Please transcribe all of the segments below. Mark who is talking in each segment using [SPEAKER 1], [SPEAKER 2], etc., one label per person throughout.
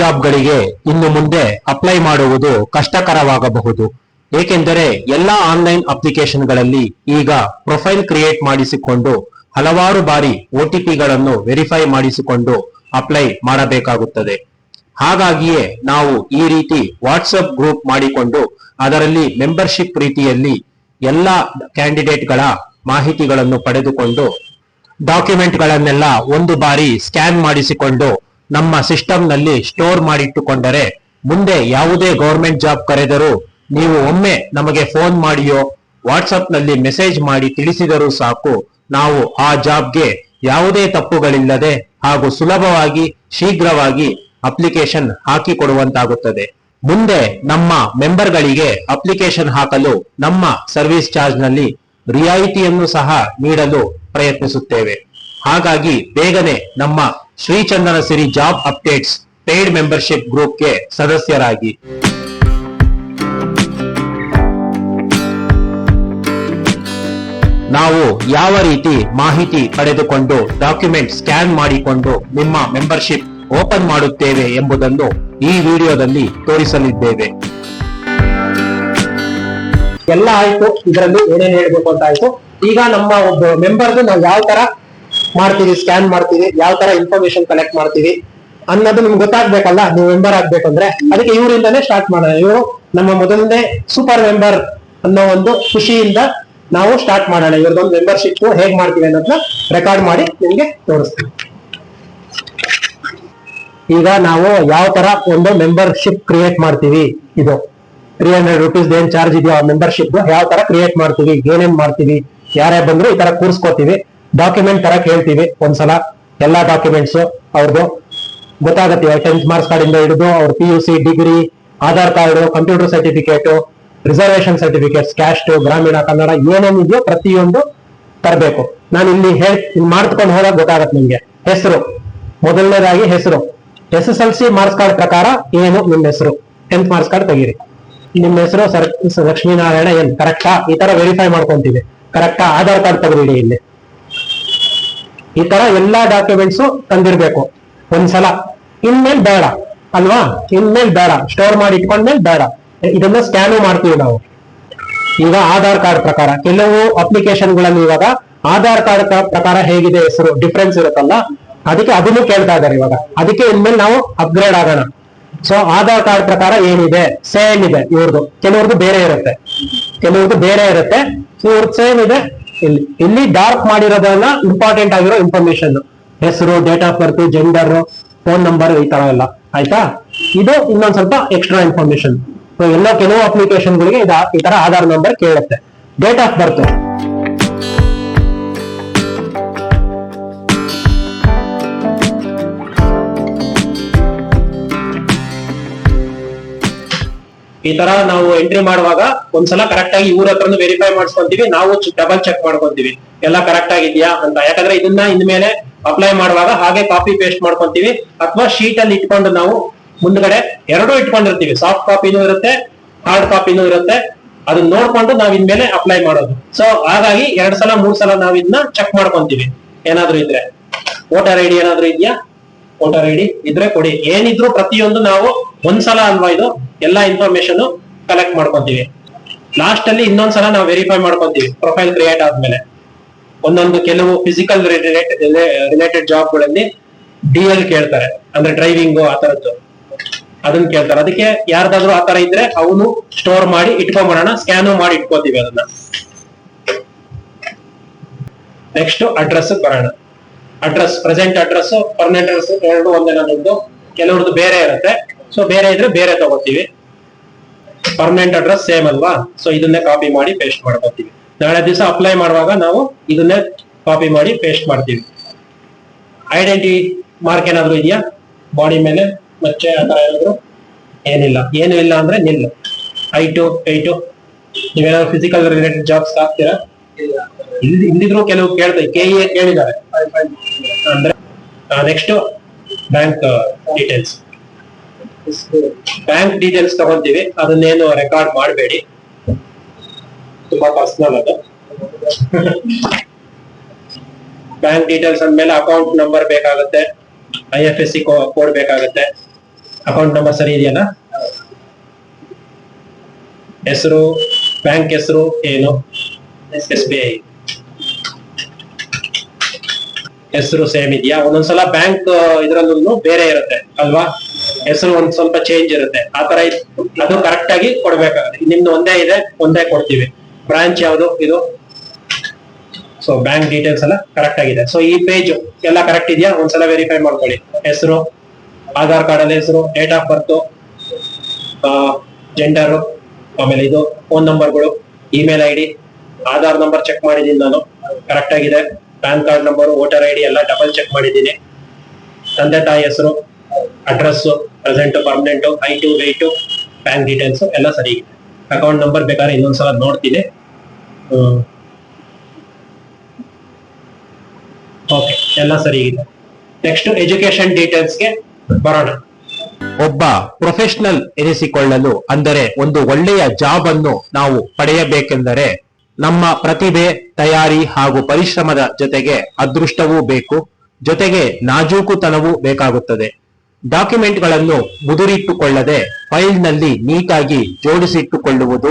[SPEAKER 1] ಜಾಬ್ಗಳಿಗೆ ಇನ್ನು ಮುಂದೆ ಅಪ್ಲೈ ಮಾಡುವುದು ಕಷ್ಟಕರವಾಗಬಹುದು. ಏಕೆಂದರೆ ಎಲ್ಲಾ ಆನ್ಲೈನ್ ಅಪ್ಲಿಕೇಶನ್ಗಳಲ್ಲಿ ಈಗ ಪ್ರೊಫೈಲ್ ಕ್ರಿಯೇಟ್ ಮಾಡಿಸಿಕೊಂಡು ಹಲವಾರು ಬಾರಿ ಒಟಿಪಿಗಳನ್ನು ವೆರಿಫೈ ಮಾಡಿಸಿಕೊಂಡು ಅಪ್ಲೈ ಮಾಡಬೇಕಾಗುತ್ತದೆ. ಹಾಗಾಗಿಯೇ ನಾವು ಈ ರೀತಿ ವಾಟ್ಸಪ್ ಗ್ರೂಪ್ ಮಾಡಿಕೊಂಡು ಅದರಲ್ಲಿ ಮೆಂಬರ್ಶಿಪ್ ರೀತಿಯಲ್ಲಿ ಎಲ್ಲ ಕ್ಯಾಂಡಿಡೇಟ್ಗಳ ಮಾಹಿತಿಗಳನ್ನು ಪಡೆದುಕೊಂಡು ಡಾಕ್ಯುಮೆಂಟ್ಗಳನ್ನೆಲ್ಲ ಒಂದು ಬಾರಿ ಸ್ಕ್ಯಾನ್ ಮಾಡಿಸಿಕೊಂಡು ನಮ್ಮ ಸಿಸ್ಟಮ್ನಲ್ಲಿ ಸ್ಟೋರ್ ಮಾಡಿಟ್ಟುಕೊಂಡರೆ ಮುಂದೆ ಯಾವುದೇ ಗೌರ್ಮೆಂಟ್ ಜಾಬ್ ಕರೆದರೂ ನೀವು ಒಮ್ಮೆ ನಮಗೆ ಫೋನ್ ಮಾಡಿಯೋ ವಾಟ್ಸಪ್ನಲ್ಲಿ ಮೆಸೇಜ್ ಮಾಡಿ ತಿಳಿಸಿದರೂ ಸಾಕು, ನಾವು ಆ ಜಾಬ್ಗೆ ಯಾವುದೇ ತಪ್ಪುಗಳಿಲ್ಲದೆ ಹಾಗೂ ಸುಲಭವಾಗಿ ಶೀಘ್ರವಾಗಿ ಅಪ್ಲಿಕೇಶನ್ ಹಾಕಿಕೊಡುವಂತಾಗುತ್ತದೆ. ಮುಂದೆ ನಮ್ಮ ಮೆಂಬರ್ಗಳಿಗೆ ಅಪ್ಲಿಕೇಶನ್ ಹಾಕಲು ನಮ್ಮ ಸರ್ವಿಸ್ ಚಾರ್ಜ್ನಲ್ಲಿ ರಿಯಾಯಿತಿಯನ್ನು ಸಹ ನೀಡಲು ಪ್ರಯತ್ನಿಸುತ್ತೇವೆ. ಹಾಗಾಗಿ ಬೇಗನೆ ನಮ್ಮ Srichandana Siri job updates paid membership ಗ್ರೂಪ್ಗೆ ಸದಸ್ಯರಾಗಿ. ನಾವು ಯಾವ ರೀತಿ ಮಾಹಿತಿ ಪಡೆದುಕೊಂಡು ಡಾಕ್ಯುಮೆಂಟ್ ಸ್ಕ್ಯಾನ್ ಮಾಡಿಕೊಂಡು ನಿಮ್ಮ ಮೆಂಬರ್ಶಿಪ್ ಓಪನ್ ಮಾಡುತ್ತೇವೆ ಎಂಬುದನ್ನು ಈ ವಿಡಿಯೋದಲ್ಲಿ ತೋರಿಸಲಿದ್ದೇವೆ. ಎಲ್ಲ ಆಯ್ತು. ಇದರಲ್ಲಿ ಏನೇನು ಹೇಳಬೇಕು ಅಂತ ಆಯ್ತು. ಈಗ ನಮ್ಮ ಒಬ್ಬ ಮೆಂಬರ್ದು ನಾವು ಯಾವ ತರ ಮಾಡ್ತೀವಿ ಸ್ಕ್ಯಾನ್ ಮಾಡ್ತೀವಿ ಯಾವ ತರ ಇನ್ಫಾರ್ಮೇಶನ್ ಕಲೆಕ್ಟ್ ಮಾಡ್ತೀವಿ ಅನ್ನೋದು ನಿಮ್ಗೆ ಗೊತ್ತಾಗ್ಬೇಕಲ್ಲ, ನೀವು ಮೆಂಬರ್ ಆಗ್ಬೇಕಂದ್ರೆ. ಅದಕ್ಕೆ ಇವರಿಂದಾನೇ ಸ್ಟಾರ್ಟ್ ಮಾಡೋಣ. ಇವರು ನಮ್ಮ ಮೊದಲನೇ ಸೂಪರ್ ಮೆಂಬರ್ ಅನ್ನೋ ಒಂದು ಖುಷಿಯಿಂದ ನಾವು ಸ್ಟಾರ್ಟ್ ಮಾಡೋಣ. ಇವ್ರದೊಂದು ಮೆಂಬರ್ಶಿಪ್ ಹೇಗ್ ಮಾಡ್ತೀವಿ ಅನ್ನೋದನ್ನ ರೆಕಾರ್ಡ್ ಮಾಡಿ ನಿಮ್ಗೆ ತೋರಿಸ್ತೀವಿ ಈಗ ನಾವು ಯಾವ ತರ ಒಂದು ಮೆಂಬರ್ಶಿಪ್ ಕ್ರಿಯೇಟ್ ಮಾಡ್ತೀವಿ? ಇದು ತ್ರೀ ಹಂಡ್ರೆಡ್ ರುಪೀಸ್ ಏನ್ ಚಾರ್ಜ್ ಇದೆಯೋ ಆ ಮೆಂಬರ್ಶಿಪ್ ಯಾವ ತರ ಕ್ರಿಯೇಟ್ ಮಾಡ್ತೀವಿ? ಏನೇನ್ ಮಾಡ್ತೀವಿ? ಯಾರೇ ಬಂದ್ರು ಈ ತರ ಕೂರ್ಸ್ಕೋತೀವಿ. ಡಾಕ್ಯುಮೆಂಟ್ ತರ ಕೇಳ್ತೀವಿ. ಒಂದ್ಸಲ ಎಲ್ಲಾ ಡಾಕ್ಯುಮೆಂಟ್ಸ್ ಅವ್ರದ್ದು ಗೊತ್ತಾಗತ್ತೆ. ಟೆಂತ್ ಮಾರ್ಕ್ಸ್ ಕಾರ್ಡ್ ಇಂದ ಹಿಡಿದು ಅವ್ರ P U C degree Aadhaar card computer certificate reservation certificate caste ಗ್ರಾಮೀಣ, ಕನ್ನಡ ಏನೇನಿದೆಯೋ ಪ್ರತಿಯೊಂದು ತರಬೇಕು. ನಾನು ಇಲ್ಲಿ ಹೇಳಿ ಮಾಡ್ಕೊಂಡು ಹೋದಾಗ ಗೊತ್ತಾಗತ್ತೆ ನಿಮ್ಗೆ. ಹೆಸರು. ಮೊದಲನೇದಾಗಿ ಹೆಸರು. S S L C marks card ಪ್ರಕಾರ ಏನು ನಿಮ್ಮ ಹೆಸರು? ಟೆಂತ್ ಮಾರ್ಕ್ಸ್ ಕಾರ್ಡ್ ತೆಗೀರಿ. ನಿಮ್ಮ ಹೆಸರು ಸರ್ ಲಕ್ಷ್ಮೀನಾರಾಯಣ ಏನ್ ಕರೆಕ್ಟಾ ಈ ತರ ವೆರಿಫೈ ಮಾಡ್ಕೊಂತೀವಿ. ಕರೆಕ್ಟಾ ಆಧಾರ್ ಕಾರ್ಡ್ ತೆಗೆದಿಡಿ ಇಲ್ಲಿ. ಈ ತರ ಎಲ್ಲಾ ಡಾಕ್ಯುಮೆಂಟ್ಸ್ ತಂದಿರ್ಬೇಕು. ಒಂದ್ಸಲ. ಇನ್ಮೇಲ್ ಬೇಡ. ಅಲ್ವಾ? ಇನ್ಮೇಲ್ ಬೇಡ. ಸ್ಟೋರ್ ಮಾಡಿ ಇಟ್ಕೊಂಡ್ಮೇಲೆ ಬೇಡ. ಇದನ್ನ ಸ್ಕ್ಯಾನು ಮಾಡ್ತೀವಿ ನಾವು. ಈಗ ಆಧಾರ್ ಕಾರ್ಡ್ ಪ್ರಕಾರ. ಕೆಲವು ಅಪ್ಲಿಕೇಶನ್ಗಳಲ್ಲಿ ಇವಾಗ ಆಧಾರ್ ಕಾರ್ಡ್ ಪ್ರಕಾರ ಹೇಗಿದೆ ಹೆಸರು ಡಿಫ್ರೆನ್ಸ್ ಇರುತ್ತಲ್ಲ, ಅದಕ್ಕೆ ಅದನ್ನು ಕೇಳ್ತಾ ಇದಾರೆ ಇವಾಗ. ಅದಕ್ಕೆ ಇನ್ಮೇಲೆ ನಾವು ಅಪ್ಗ್ರೇಡ್ ಆಗೋಣ. ಸೊ ಆಧಾರ್ ಕಾರ್ಡ್ ಪ್ರಕಾರ ಏನಿದೆ? ಸೇಮ್ ಇದೆ. ಇವ್ರದ್ದು ಕೆಲವ್ರದ್ದು ಬೇರೆ ಇರುತ್ತೆ. ಕೆಲವ್ರದ್ದು ಬೇರೆ ಇರುತ್ತೆ. ಇವ್ರದ್ದು ಸೇಮ್ ಇದೆ. ಇಲ್ಲಿ ಇಲ್ಲಿ ಡಾರ್ಕ್ ಮಾಡಿರೋದೆಲ್ಲ ಇಂಪಾರ್ಟೆಂಟ್ ಆಗಿರೋ ಇನ್ಫಾರ್ಮೇಶನ್ ಹೆಸರು date of birth gender phone number ಈ ತರ ಎಲ್ಲ. ಆಯ್ತಾ? ಇದು ಇನ್ನೊಂದ್ ಸ್ವಲ್ಪ ಎಕ್ಸ್ಟ್ರಾ ಇನ್ಫಾರ್ಮೇಶನ್ ಎಲ್ಲ ಕೆಲವು ಅಪ್ಲಿಕೇಶನ್ಗಳಿಗೆ ಈ ತರ ಆಧಾರ್ ನಂಬರ್ ಕೇಳುತ್ತೆ. ಡೇಟ್ ಆಫ್ ಬರ್ತ್ ಈ ತರ ನಾವು ಎಂಟ್ರಿ ಮಾಡುವಾಗ ಒಂದ್ಸಲ ಕರೆಕ್ಟ್ ಆಗಿ ಇವ್ರ ಹತ್ರನು ವೆರಿಫೈ ಮಾಡ್ಸ್ಕೊಂತೀವಿ, ನಾವು ಡಬಲ್ ಚೆಕ್ ಮಾಡ್ಕೊಂತೀವಿ. ಎಲ್ಲ ಕರೆಕ್ಟ್ ಆಗಿದ್ಯಾ ಅಂತ. ಯಾಕಂದ್ರೆ ಇದನ್ನ ಇನ್ಮೇಲೆ ಅಪ್ಲೈ ಮಾಡುವಾಗ ಹಾಗೆ ಕಾಪಿ ಪೇಸ್ಟ್ ಮಾಡ್ಕೊಂತೀವಿ. ಅಥವಾ ಶೀಟ್ ಅಲ್ಲಿ ಇಟ್ಕೊಂಡು ನಾವು ಮುಂದ್ಗಡೆ ಎರಡು ಇಟ್ಕೊಂಡಿರ್ತೀವಿ. ಸಾಫ್ಟ್ ಕಾಪಿನೂ ಇರುತ್ತೆ ಹಾರ್ಡ್ ಕಾಪಿನೂ ಇರುತ್ತೆ. ಅದನ್ನ ನೋಡ್ಕೊಂಡು ನಾವ್ ಇನ್ಮೇಲೆ ಅಪ್ಲೈ ಮಾಡೋದು. ಸೊ ಹಾಗಾಗಿ ಎರಡ್ ಸಲ, ಮೂರ್ ಸಲ ನಾವ್ ಇದನ್ನ ಚೆಕ್ ಮಾಡ್ಕೊಂತೀವಿ. ಏನಾದ್ರೂ ಇದ್ರೆ. ವೋಟರ್ ಐ ಡಿ ಏನಾದ್ರೂ ಇದೆಯಾ? ವೋಟರ್ ಐ ಡಿ ಇದ್ರೆ ಕೊಡಿ. ಏನಿದ್ರು ಪ್ರತಿಯೊಂದು ನಾವು ಒಂದ್ಸಲ ಅಲ್ವಾ ಇದು? ಎಲ್ಲಾ ಇನ್ಫಾರ್ಮೇಶನ್ ಕಲೆಕ್ಟ್ ಮಾಡ್ಕೊಂತೀವಿ. ಲಾಸ್ಟ್ ಅಲ್ಲಿ ಇನ್ನೊಂದ್ಸಲ ನಾವು ವೆರಿಫೈ ಮಾಡ್ಕೊಂತೀವಿ ಪ್ರೊಫೈಲ್ ಕ್ರಿಯೇಟ್ ಆದ್ಮೇಲೆ. ಒಂದೊಂದು ಕೆಲವು ಫಿಸಿಕಲ್ ರಿಲೇಟೆಡ್ ಜಾಬ್ಗಳಲ್ಲಿ ಡಿ ಎಲ್ ಕೇಳ್ತಾರೆ, ಅಂದ್ರೆ ಡ್ರೈವಿಂಗು ಆ ತರದ್ದು. ಅದನ್ನ ಕೇಳ್ತಾರೆ. ಅದಕ್ಕೆ ಯಾರ್ದಾದ್ರು ಆ ತರ ಇದ್ರೆ ಅವನು ಸ್ಟೋರ್ ಮಾಡಿ ಇಟ್ಕೊಂಡ್ಬಿಡೋಣ ಸ್ಕ್ಯಾನು ಮಾಡಿ ಇಟ್ಕೋತೀವಿ ಅದನ್ನ. ನೆಕ್ಸ್ಟ್ ಅಡ್ರೆಸ್ ಬರೋಣ. Address present address permanent address ಎರಡು ಒಂದೇ ನನ್ನದು ಕೆಲವ್ರದ್ದು ಬೇರೆ ಇರುತ್ತೆ. ಸೊ ಬೇರೆ ಇದ್ರೆ ಬೇರೆ ತಗೋತೀವಿ. ಪರ್ಮನೆಂಟ್ ಅಡ್ರೆಸ್ ಸೇಮ್ ಅಲ್ವಾ? ಸೊ ಇದನ್ನೇ ಕಾಪಿ ಮಾಡಿ ಪೇಸ್ಟ್ ಮಾಡ್ಕೋತೀವಿ. ನಾಳೆ ದಿವಸ ಅಪ್ಲೈ ಮಾಡುವಾಗ ನಾವು ಇದನ್ನೇ ಕಾಪಿ ಮಾಡಿ ಪೇಸ್ಟ್ ಮಾಡ್ತೀವಿ. ಐಡೆಂಟಿ ಮಾರ್ಕ್ ಏನಾದ್ರು ಇದೆಯಾ? ಬಾಡಿ ಮೇಲೆ ಮತ್ತೆ ಆ ಏನಾದ್ರು? ಏನಿಲ್ಲ. ಏನು ಇಲ್ಲ ಅಂದ್ರೆ ನಿಲ್ ಐಟು ಏಟು ನೀವೇನಾದ್ರು ಫಿಸಿಕಲ್ ರಿಲೇಟೆಡ್ ಜಾಬ್ಸ್ ಹಾಕ್ತೀರಾ? ಇಲ್ಲಿ. ಇಲ್ಲಿದ್ರು ಕೆಲವು ಕೇಳ್ತಾರೆ ಕೆ ಎ ಕೇಳಿದ್ದಾರೆ. ಅಂದ್ರೆ next bank details bank details ತಗೊಂತೀವಿ. ಅದನ್ನೇನು ರೆಕಾರ್ಡ್ ಮಾಡಬೇಡಿ. ತುಂಬಾ ಪರ್ಸನಲ್ ಅದು. ಬ್ಯಾಂಕ್ ಡೀಟೇಲ್ಸ್ ಅಂದ್ಮೇಲೆ ಅಕೌಂಟ್ ನಂಬರ್ ಬೇಕಾಗುತ್ತೆ. I F S C code ಬೇಕಾಗುತ್ತೆ. ಅಕೌಂಟ್ ನಂಬರ್ ಸರಿ ಇದೆಯಲ್ಲ? ಹೆಸರು ಬ್ಯಾಂಕ್ ಹೆಸರು, ಏನು? ಎಸ್ ಬಿ ಐ ಹೆಸರು ಸೇಮ್ ಇದೆಯಾ? ಒಂದೊಂದ್ಸಲ ಬ್ಯಾಂಕ್ ಇದ್ರಲ್ಲೂ ಬೇರೆ ಇರುತ್ತೆ, ಅಲ್ವಾ? ಹೆಸರು ಒಂದ್ ಸ್ವಲ್ಪ ಚೇಂಜ್ ಇರುತ್ತೆ. ಆ ತರ ಅದು ಕರೆಕ್ಟ್ ಆಗಿ ಕೊಡ್ಬೇಕಾಗುತ್ತೆ. ನಿಮ್ದು ಒಂದೇ ಇದೆ, ಒಂದೇ ಕೊಡ್ತೀವಿ. ಬ್ರಾಂಚ್ ಯಾವುದು? ಇದು? ಸೊ ಬ್ಯಾಂಕ್ ಡೀಟೇಲ್ಸ್ ಎಲ್ಲ ಕರೆಕ್ಟ್ ಆಗಿದೆ. ಸೊ ಈ ಪೇಜ್ ಎಲ್ಲ ಕರೆಕ್ಟ್ ಇದೆಯಾ? ಒಂದ್ಸಲ ವೆರಿಫೈ ಮಾಡ್ಕೊಳ್ಳಿ. ಹೆಸರು, ಆಧಾರ್ ಕಾರ್ಡ್ ಅಲ್ಲಿ ಹೆಸರು ಡೇಟ್ ಆಫ್ ಬರ್ತ್ ಜೆಂಡರ್ ಆಮೇಲೆ ಇದು phone ನಂಬರ್ಗಳು email I D Aadhaar number check ಮಾಡಿದೀನಿ ನಾನು. ಕರೆಕ್ಟ್ ಆಗಿದೆ. PAN card number voter I D ಎಲ್ಲ ಡಬಲ್ ಚೆಕ್ ಮಾಡಿದ್ದೀನಿ. ತಂದೆ ತಾಯಿ ಹೆಸರು address present permanent height weight bank details ಎಲ್ಲ ಸರಿ ಅಕೌಂಟ್ ನಂಬರ್ ಬೇಕಾದ್ರೆ ಇನ್ನೊಂದ್ಸಲ ನೋಡ್ತೀನಿ. ಓಕೆ ಎಲ್ಲ ಸರಿ ಇದೆ. ನೆಕ್ಸ್ಟ್ ಎಜುಕೇಶನ್ ಡೀಟೇಲ್ಸ್ಗೆ ಬರೋಣ.
[SPEAKER 2] ಒಬ್ಬ ಪ್ರೊಫೆಷನಲ್ ಎನಿಸಿಕೊಳ್ಳಲು ಅಂದರೆ ಒಂದು ಒಳ್ಳೆಯ ಜಾಬ್ ಅನ್ನು ನಾವು ಪಡೆಯಬೇಕೆಂದರೆ ನಮ್ಮ ಪ್ರತಿಭೆ, ತಯಾರಿ ಹಾಗೂ ಪರಿಶ್ರಮದ ಜೊತೆಗೆ ಅದೃಷ್ಟವೂ ಬೇಕು. ಜೊತೆಗೆ ನಾಜೂಕುತನವೂ ಬೇಕಾಗುತ್ತದೆ. ಡಾಕ್ಯುಮೆಂಟ್ಗಳನ್ನು ಮುದುರಿಟ್ಟುಕೊಳ್ಳದೆ ಫೈಲ್ನಲ್ಲಿ ನೀಟಾಗಿ ಜೋಡಿಸಿಟ್ಟುಕೊಳ್ಳುವುದು,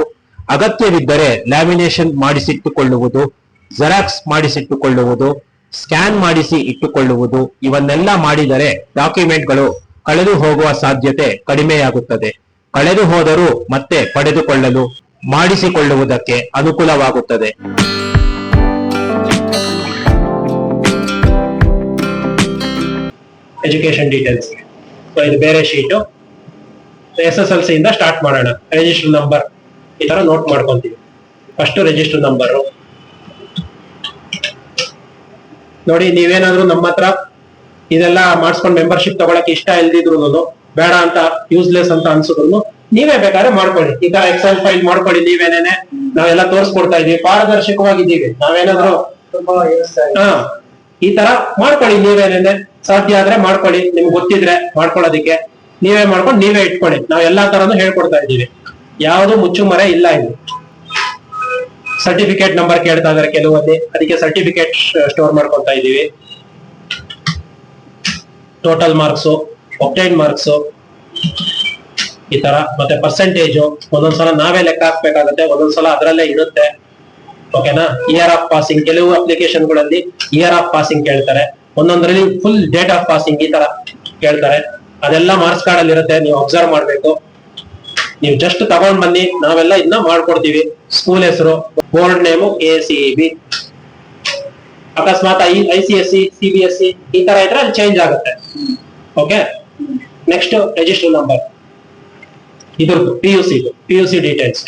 [SPEAKER 2] ಅಗತ್ಯವಿದ್ದರೆ ಲ್ಯಾಮಿನೇಷನ್ ಮಾಡಿಸಿಟ್ಟುಕೊಳ್ಳುವುದು, ಜೆರಾಕ್ಸ್ ಮಾಡಿಸಿಟ್ಟುಕೊಳ್ಳುವುದು, ಸ್ಕ್ಯಾನ್ ಮಾಡಿಸಿ ಇಟ್ಟುಕೊಳ್ಳುವುದು, ಇವನ್ನೆಲ್ಲ ಮಾಡಿದರೆ ಡಾಕ್ಯುಮೆಂಟ್ಗಳು ಕಳೆದು ಹೋಗುವ ಸಾಧ್ಯತೆ ಕಡಿಮೆಯಾಗುತ್ತದೆ. ಕಳೆದು ಹೋದರೂ ಮತ್ತೆ ಪಡೆದುಕೊಳ್ಳಲು ಮಾಡಿಸಿಕೊಳ್ಳುವುದಕ್ಕೆ ಅನುಕೂಲವಾಗುತ್ತದೆ.
[SPEAKER 1] ಎಜುಕೇಶನ್ ಡೀಟೇಲ್ಸ್ ಸೊ ಇದು ಬೇರೆ sheet S S L C ಇಂದ ಸ್ಟಾರ್ಟ್ ಮಾಡೋಣ. ರಿಜಿಸ್ಟರ್ ನಂಬರ್ ಈ ತರ ನೋಟ್ ಮಾಡ್ಕೊಂತೀವಿ. ಫಸ್ಟ್ ರಿಜಿಸ್ಟರ್ ನಂಬರ್ ನೋಡಿ ನೀವೇನಾದ್ರೂ ನಮ್ಮ ಹತ್ರ ಇದೆಲ್ಲ ಮಾಡಿಸ್ಕೊಂಡು ಮೆಂಬರ್ಶಿಪ್ ತಗೊಳಕ್ ಇಷ್ಟ ಇಲ್ದಿದ್ರು ಬೇಡ ಅಂತ ಯೂಸ್ಲೆಸ್ ಅಂತ ಅನ್ಸಿದ್ರು ನೀವೇ ಬೇಕಾದ್ರೆ ಮಾಡ್ಕೊಳ್ಳಿ. ಈಗ ಎಕ್ಸೆಲ್ ಫೈಲ್ ಮಾಡ್ಕೊಳ್ಳಿ ನೀವೇನೇನೆ. ನಾವೆಲ್ಲ ತೋರಿಸ್ಕೊಡ್ತಾ ಇದೀವಿ ಪಾರದರ್ಶಕವಾಗಿದ್ದೀವಿ. ನಾವೇನಾದ್ರೂ ಹಾ ಈ ತರ ಮಾಡ್ಕೊಳ್ಳಿ ನೀವೇನೇನೆ. ಸಾಧ್ಯ ಆದ್ರೆ ಮಾಡ್ಕೊಳ್ಳಿ. ನಿಮ್ಗೆ ಗೊತ್ತಿದ್ರೆ ಮಾಡ್ಕೊಳ್ಳೋದಿಕ್ಕೆ. ನೀವೇ ಮಾಡ್ಕೊಂಡು ನೀವೇ ಇಟ್ಕೊಳ್ಳಿ. ನಾವ್ ಎಲ್ಲಾ ತರನು ಹೇಳ್ಕೊಡ್ತಾ ಇದೀವಿ ಯಾವ್ದು ಮುಚ್ಚುಮರೆ ಇಲ್ಲ ಇಲ್ಲಿ. ಸರ್ಟಿಫಿಕೇಟ್ ನಂಬರ್ ಕೇಳ್ತಾ ಇದಾರೆ ಕೆಲವೊಂದು. ಅದಕ್ಕೆ ಸರ್ಟಿಫಿಕೇಟ್ ಸ್ಟೋರ್ ಮಾಡ್ಕೊಳ್ತಾ ಇದೀವಿ ಟೋಟಲ್ ಮಾರ್ಕ್ಸ್ ಒಪ್ಟೈನ್ ಮಾರ್ಕ್ಸ್ ಈ ತರ. ಮತ್ತೆ ಪರ್ಸೆಂಟೇಜ್ ಒಂದೊಂದ್ಸಲ ನಾವೇ ಲೆಕ್ಕ ಹಾಕ್ಬೇಕಾಗತ್ತೆ. ಒಂದೊಂದ್ಸಲ ಅದರಲ್ಲೇ ಇರುತ್ತೆ. ಓಕೆನಾ ಇಯರ್ ಆಫ್ ಪಾಸಿಂಗ್ ಕೆಲವು ಅಪ್ಲಿಕೇಶನ್ಗಳಲ್ಲಿ ಇಯರ್ ಆಫ್ ಪಾಸಿಂಗ್ ಕೇಳ್ತಾರೆ. ಒಂದೊಂದ್ರಲ್ಲಿ ಫುಲ್ ಡೇಟ್ ಆಫ್ ಪಾಸಿಂಗ್ ಈ ತರ ಕೇಳ್ತಾರೆ. ಅದೆಲ್ಲ ಮಾರ್ಕ್ಸ್ ಕಾರ್ಡ್ ಅಲ್ಲಿ ಇರುತ್ತೆ, ನೀವು ಅಬ್ಸರ್ವ್ ಮಾಡ್ಬೇಕು. ನೀವು ಜಸ್ಟ್ ತಗೊಂಡ್ ಬನ್ನಿ, ನಾವೆಲ್ಲ ಇದನ್ನ ಮಾಡ್ಕೊಡ್ತೀವಿ. ಸ್ಕೂಲ್ ಹೆಸರು ಬೋರ್ಡ್ ನೇಮು ಎ ಸಿ ಅಕಸ್ಮಾತ್ I I C S C C B S C ಈ ತರ ಇದ್ರೆ ಅಲ್ಲಿ ಚೇಂಜ್ ಆಗುತ್ತೆ. ಓಕೆ ನೆಕ್ಸ್ಟ್ ರಿಜಿಸ್ಟರ್ ನಂಬರ್ ಇದ್ರದ್ದು P U C P U C details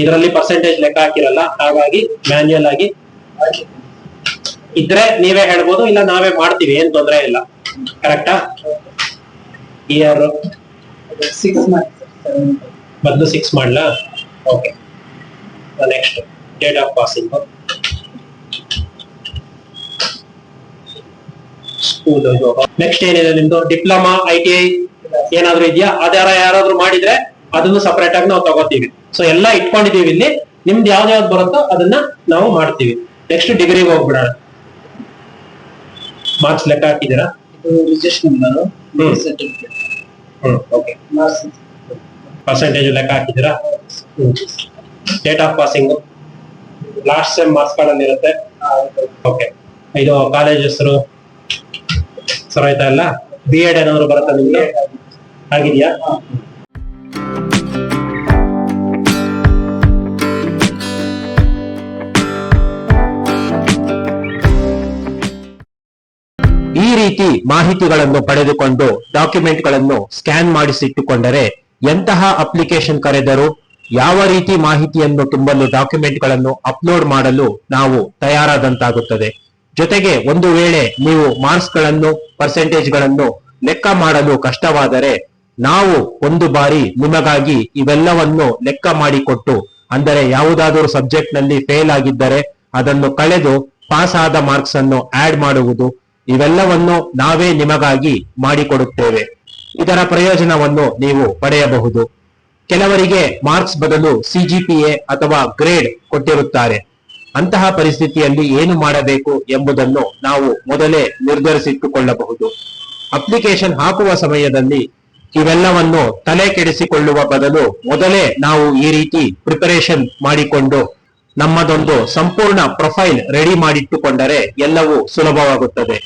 [SPEAKER 1] ಇದರಲ್ಲಿ ಪರ್ಸೆಂಟೇಜ್ ಲೆಕ್ಕ ಹಾಕಿರಲ್ಲ, ಹಾಗಾಗಿ ಮ್ಯಾನ್ಯಲ್ ಆಗಿ ಇದ್ರೆ ನೀವೇ ಹೇಳ್ಬೋದು ಇಲ್ಲ ನಾವೇ ಮಾಡ್ತೀವಿ ಏನ್ ತೊಂದ್ರೆ ಇಲ್ಲ. ಕರೆಕ್ಟಾ ಇಯರ್
[SPEAKER 3] ಸಿಕ್ಸ್
[SPEAKER 1] ಮೊದಲು ಸಿಕ್ಸ್ ಮಾಡ್ಲಾ? Okay next date of passing school next ಏನಿದೆ ನಿಮ್ದು? ಡಿಪ್ಲೊಮಾ ಐ ಟಿ ಐ ಏನಾದ್ರು ಇದೆಯಾ? ಅದಾರ ಯಾರಾದ್ರೂ ಮಾಡಿದ್ರೆ ಅದನ್ನು ಸಪರೇಟ್ ಆಗಿ ನಾವು ತಗೋತೀವಿ. ಸೊ ಎಲ್ಲ ಇಟ್ಕೊಂಡಿದೀವಿ ಇಲ್ಲಿ. ನಿಮ್ದು ಯಾವ್ದು ಯಾವ್ದು ಬರುತ್ತೋ ಅದನ್ನ ನಾವು ಮಾಡ್ತೀವಿ. ನೆಕ್ಸ್ಟ್ ಡಿಗ್ರಿಗೆ ಹೋಗ್ಬಿಡೋಣ. ಮಾರ್ಕ್ಸ್ ಲೆಕ್ಕ ಹಾಕಿದ್ದೀರಾ?
[SPEAKER 3] ಇದು ನಾನು number
[SPEAKER 1] hmm.
[SPEAKER 3] Certificate
[SPEAKER 1] hmm okay percentage ಲೆಕ್ಕ ಹಾಕಿದ್ದೀರಾ? Date of passing last sem marks card ಅಲ್ಲಿ ಇರುತ್ತೆ ಓಕೆ ಇದು ಕಾಲೇಜ್ ಹೆಸರು? ಸರ್ ಆಯ್ತಾ ಎಲ್ಲ? ಬಿ ಎಡ್ ಏನಾದ್ರು ಬರುತ್ತಾ ನಿಮ್ಗೆ? ಆಗಿದ್ಯಾ
[SPEAKER 2] ರೀತಿ ಮಾಹಿತಿಗಳನ್ನು ಪಡೆದುಕೊಂಡು ಡಾಕ್ಯುಮೆಂಟ್ಗಳನ್ನು ಸ್ಕ್ಯಾನ್ ಮಾಡಿಸಿಟ್ಟುಕೊಂಡರೆ ಎಂತಹ ಅಪ್ಲಿಕೇಶನ್ ಕರೆದರೂ ಯಾವ ರೀತಿ ಮಾಹಿತಿಯನ್ನು ತುಂಬಲು ಡಾಕ್ಯುಮೆಂಟ್ಗಳನ್ನು ಅಪ್ಲೋಡ್ ಮಾಡಲು ನಾವು ತಯಾರಾದಂತಾಗುತ್ತದೆ. ಜೊತೆಗೆ ಒಂದು ವೇಳೆ ನೀವು ಮಾರ್ಕ್ಸ್ಗಳನ್ನು ಪರ್ಸೆಂಟೇಜ್ಗಳನ್ನು ಲೆಕ್ಕ ಮಾಡಲು ಕಷ್ಟವಾದರೆ ನಾವು ಒಂದು ಬಾರಿ ನಿಮಗಾಗಿ ಇವೆಲ್ಲವನ್ನು ಲೆಕ್ಕ ಮಾಡಿಕೊಟ್ಟು, ಅಂದರೆ ಯಾವುದಾದರೂ ಸಬ್ಜೆಕ್ಟ್ನಲ್ಲಿ ಫೇಲ್ ಆಗಿದ್ದರೆ ಅದನ್ನು ಕಳೆದು ಪಾಸ್ ಆದ ಮಾರ್ಕ್ಸ್ ಅನ್ನು ಆಡ್ ಮಾಡುವುದು ಇವೆಲ್ಲವನ್ನು ನಾವೇ ನಿಮಗಾಗಿ ಮಾಡಿಕೊಡುತ್ತೇವೆ. ಇದರ ಪ್ರಯೋಜನವನ್ನು ನೀವು ಪಡೆಯಬಹುದು. ಕೆಲವರಿಗೆ ಮಾರ್ಕ್ಸ್ ಬದಲು ಸಿಜಿಪಿಎ ಅಥವಾ ಗ್ರೇಡ್ ಕೊಟ್ಟಿರುತ್ತಾರೆ. ಅಂತಹ ಪರಿಸ್ಥಿತಿಯಲ್ಲಿ ಏನು ಮಾಡಬೇಕು ಎಂಬುದನ್ನು ನಾವು ಮೊದಲೇ ನಿರ್ಧರಿಸಿಟ್ಟುಕೊಳ್ಳಬಹುದು. ಅಪ್ಲಿಕೇಶನ್ ಹಾಕುವ ಸಮಯದಲ್ಲಿ ಇವೆಲ್ಲವನ್ನು ತಲೆ ಕೆಡಿಸಿಕೊಳ್ಳುವ ಬದಲು ಮೊದಲೇ ನಾವು ಈ ರೀತಿ ಪ್ರಿಪರೇಷನ್ ಮಾಡಿಕೊಂಡು ನಮ್ಮದೊಂದು ಸಂಪೂರ್ಣ ಪ್ರೊಫೈಲ್ ರೆಡಿ ಮಾಡಿಟ್ಟುಕೊಂಡರೆ ಎಲ್ಲವೂ ಸುಲಭವಾಗುತ್ತದೆ.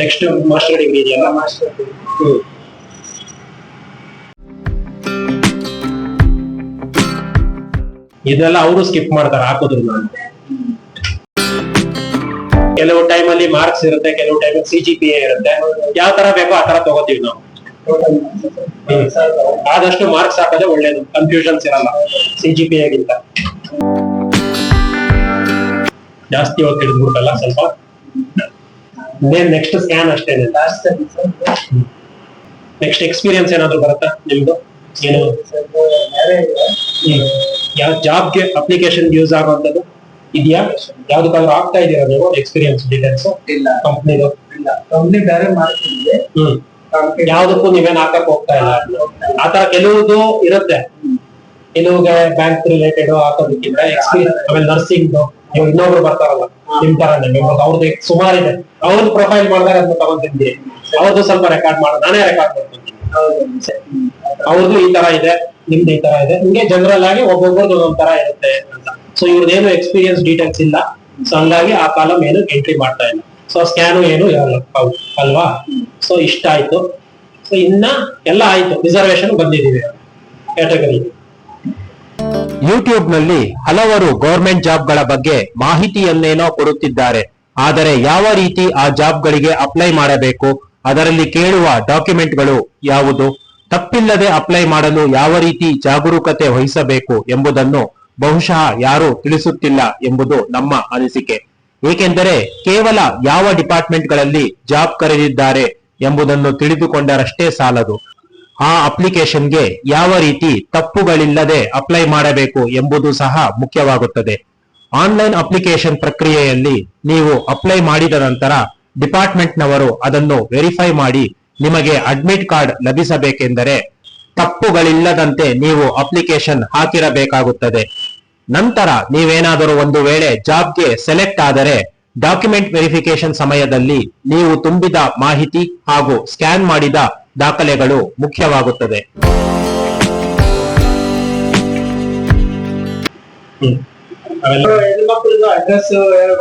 [SPEAKER 1] ನೆಕ್ಸ್ಟ್ ಮಾಸ್ಟರ್ ಡಿಗ್ರಿ ಇದೆಯಲ್ಲ
[SPEAKER 3] ಮಾಸ್ಟರ್
[SPEAKER 1] ಇದೆಲ್ಲ ಅವರು ಸ್ಕಿಪ್ ಮಾಡ್ತಾರೆ, ಹಾಕೋದ್ರು ನಾನು. ಕೆಲವು ಟೈಮ್ ಅಲ್ಲಿ ಮಾರ್ಕ್ಸ್ ಇರುತ್ತೆ, ಕೆಲವು time C G P A ಇರುತ್ತೆ. ಯಾವ ತರ ಬೇಕೋ ಆ ತರ ತಗೋತೀವಿ ನಾವು. ಆದಷ್ಟು ಮಾರ್ಕ್ಸ್ ಹಾಕೋದೇ ಒಳ್ಳೇದು. ಕನ್ಫ್ಯೂಷನ್ಸ್ ಇರಲ್ಲ ಸಿ ಜಿ ಪಿ ಎಗಿಂತ ಜಾಸ್ತಿ ಹೋಗಿ ತಿಳಿದ್ಬಿಟ್ಟಲ್ಲ ಸ್ವಲ್ಪ. ನೆಕ್ಸ್ಟ್ ಸ್ಕ್ಯಾನ್
[SPEAKER 3] ಅಷ್ಟೇ
[SPEAKER 1] ನೆಕ್ಸ್ಟ್ ಎಕ್ಸ್ಪೀರಿಯನ್ಸ್ ಏನಾದ್ರು ಬರುತ್ತಾ ನಿಮ್ದು? ಏನು? ಯಾವ ಜಾಬ್ಗೆ ಅಪ್ಲಿಕೇಶನ್ ಯೂಸ್ ಆಗುವಂತದ್ದು ಇದೆಯಾ? ಯಾವ್ದಕ್ಕಾದ್ರೂ ಆಗ್ತಾ ಇದೀರಾ ನೀವು ಎಕ್ಸ್ಪೀರಿಯನ್ಸ್ ಡೀಟೇಲ್ಸ್
[SPEAKER 3] ಇಲ್ಲ.
[SPEAKER 1] ಕಂಪ್ನಿದು
[SPEAKER 3] ಇಲ್ಲ. ಕಂಪ್ನಿ ಬೇರೆ ಮಾಡ್ತಿದ್ದೆ
[SPEAKER 1] ಹ್ಮ್. ಯಾವ್ದಕ್ಕೂ ನೀವೇನ್ ಹಾಕಕ್ ಹೋಗ್ತಾ ಇಲ್ಲ. ಆತರ ಕೆಲವ್ದು ಇರುತ್ತೆ. ಕೆಲವ್ಗೆ ಬ್ಯಾಂಕ್ ರಿಲೇಟೆಡ್ ಹಾಕೋದಕ್ಕಿಂತ ಎಕ್ಸ್ಪೀರಿಯನ್ಸ್ ಆಮೇಲೆ ನರ್ಸಿಂಗ್ ನೀವು ಇನ್ನೊಬ್ರು ಬರ್ತಾರಲ್ಲ ನಿಮ್ ತರ ನಿಮ್ಗೆ ಅವ್ರದ್ದು ಸುಮಾರು ಇದೆ. ಅವ್ರದ್ದು ಪ್ರೊಫೈಲ್ ಮಾಡಿದಾಗ ಅದನ್ನ ತಗೊಂತಿದ್ವಿ ಅವ್ರದ್ದು ಸ್ವಲ್ಪ ರೆಕಾರ್ಡ್ ಮಾಡ ನಾನೇ ರೆಕಾರ್ಡ್ ಮಾಡ್ತೀನಿ. ಅವ್ರದ್ದು ಈ ತರ ಇದೆ ನಿಮ್ದು ಈ ತರ ಇದೆ. ಹಿಂಗೆ ಜನರಲ್ ಆಗಿ ಒಬ್ಬೊಬ್ಬರದ್ದು ಒಂದೊಂದ್ ತರ ಇರುತ್ತೆ ಅಂತ. ಸೊ ಇವ್ರದ್ದೇನು ಎಕ್ಸ್ಪೀರಿಯನ್ಸ್ ಡೀಟೇಲ್ಸ್ ಇಲ್ಲ. ಸೊ ಹಂಗಾಗಿ ಆ ಕಾಲಮ್ ಏನು ಎಂಟ್ರಿ ಮಾಡ್ತಾ ಇಲ್ಲ. ಸೊ ಸ್ಕ್ಯಾನು ಏನು ಅಲ್ವಾ? ಸೊ ಇಷ್ಟ ಆಯ್ತು. ಸೊ ಇನ್ನ ಎಲ್ಲ ಆಯ್ತು. ರಿಸರ್ವೇಶನ್ ಬಂದಿದ್ದೀವಿ. ಕ್ಯಾಟಗರಿ
[SPEAKER 2] ಯೂಟ್ಯೂಬ್ನಲ್ಲಿ ಹಲವರು ಗೌರ್ಮೆಂಟ್ ಜಾಬ್ಗಳ ಬಗ್ಗೆ ಮಾಹಿತಿಯನ್ನೇನೋ ಕೊಡುತ್ತಿದ್ದಾರೆ. ಆದರೆ ಯಾವ ರೀತಿ ಆ ಜಾಬ್ಗಳಿಗೆ ಅಪ್ಲೈ ಮಾಡಬೇಕು? ಅದರಲ್ಲಿ ಕೇಳುವ ಡಾಕ್ಯುಮೆಂಟ್ಗಳು ಯಾವುದು? ತಪ್ಪಿಲ್ಲದೆ ಅಪ್ಲೈ ಮಾಡಲು ಯಾವ ರೀತಿ ಜಾಗರೂಕತೆ ವಹಿಸಬೇಕು ಎಂಬುದನ್ನು ಬಹುಶಃ ಯಾರೂ ತಿಳಿಸುತ್ತಿಲ್ಲ ಎಂಬುದು ನಮ್ಮ ಅನಿಸಿಕೆ. ಏಕೆಂದರೆ ಕೇವಲ ಯಾವ ಡಿಪಾರ್ಟ್ಮೆಂಟ್ಗಳಲ್ಲಿ ಜಾಬ್ ಕರೆದಿದ್ದಾರೆ ಎಂಬುದನ್ನು ತಿಳಿದುಕೊಂಡರಷ್ಟೇ ಸಾಲದು. ಆ ಅಪ್ಲಿಕೇಶನ್ಗೆ ಯಾವ ರೀತಿ ತಪ್ಪುಗಳಿಲ್ಲದೆ ಅಪ್ಲೈ ಮಾಡಬೇಕು ಎಂಬುದು ಸಹ ಮುಖ್ಯವಾಗುತ್ತದೆ. ಆನ್ಲೈನ್ ಅಪ್ಲಿಕೇಶನ್ ಪ್ರಕ್ರಿಯೆಯಲ್ಲಿ ನೀವು ಅಪ್ಲೈ ಮಾಡಿದ ನಂತರ ಡಿಪಾರ್ಟ್ಮೆಂಟ್ನವರು ಅದನ್ನು ವೆರಿಫೈ ಮಾಡಿ ನಿಮಗೆ ಅಡ್ಮಿಟ್ ಕಾರ್ಡ್ ಲಭಿಸಬೇಕೆಂದರೆ ತಪ್ಪುಗಳಿಲ್ಲದಂತೆ ನೀವು ಅಪ್ಲಿಕೇಶನ್ ಹಾಕಿರಬೇಕಾಗುತ್ತದೆ. ನಂತರ ನೀವೇನಾದರೂ ಒಂದು ವೇಳೆ ಜಾಬ್ಗೆ ಸೆಲೆಕ್ಟ್ ಆದರೆ ಡಾಕ್ಯುಮೆಂಟ್ ವೆರಿಫಿಕೇಶನ್ ಸಮಯದಲ್ಲಿ ನೀವು ತುಂಬಿದ ಮಾಹಿತಿ ಹಾಗೂ ಸ್ಕ್ಯಾನ್ ಮಾಡಿದ ದಾಖಲೆಗಳು ಮುಖ್ಯವಾಗುತ್ತದೆ.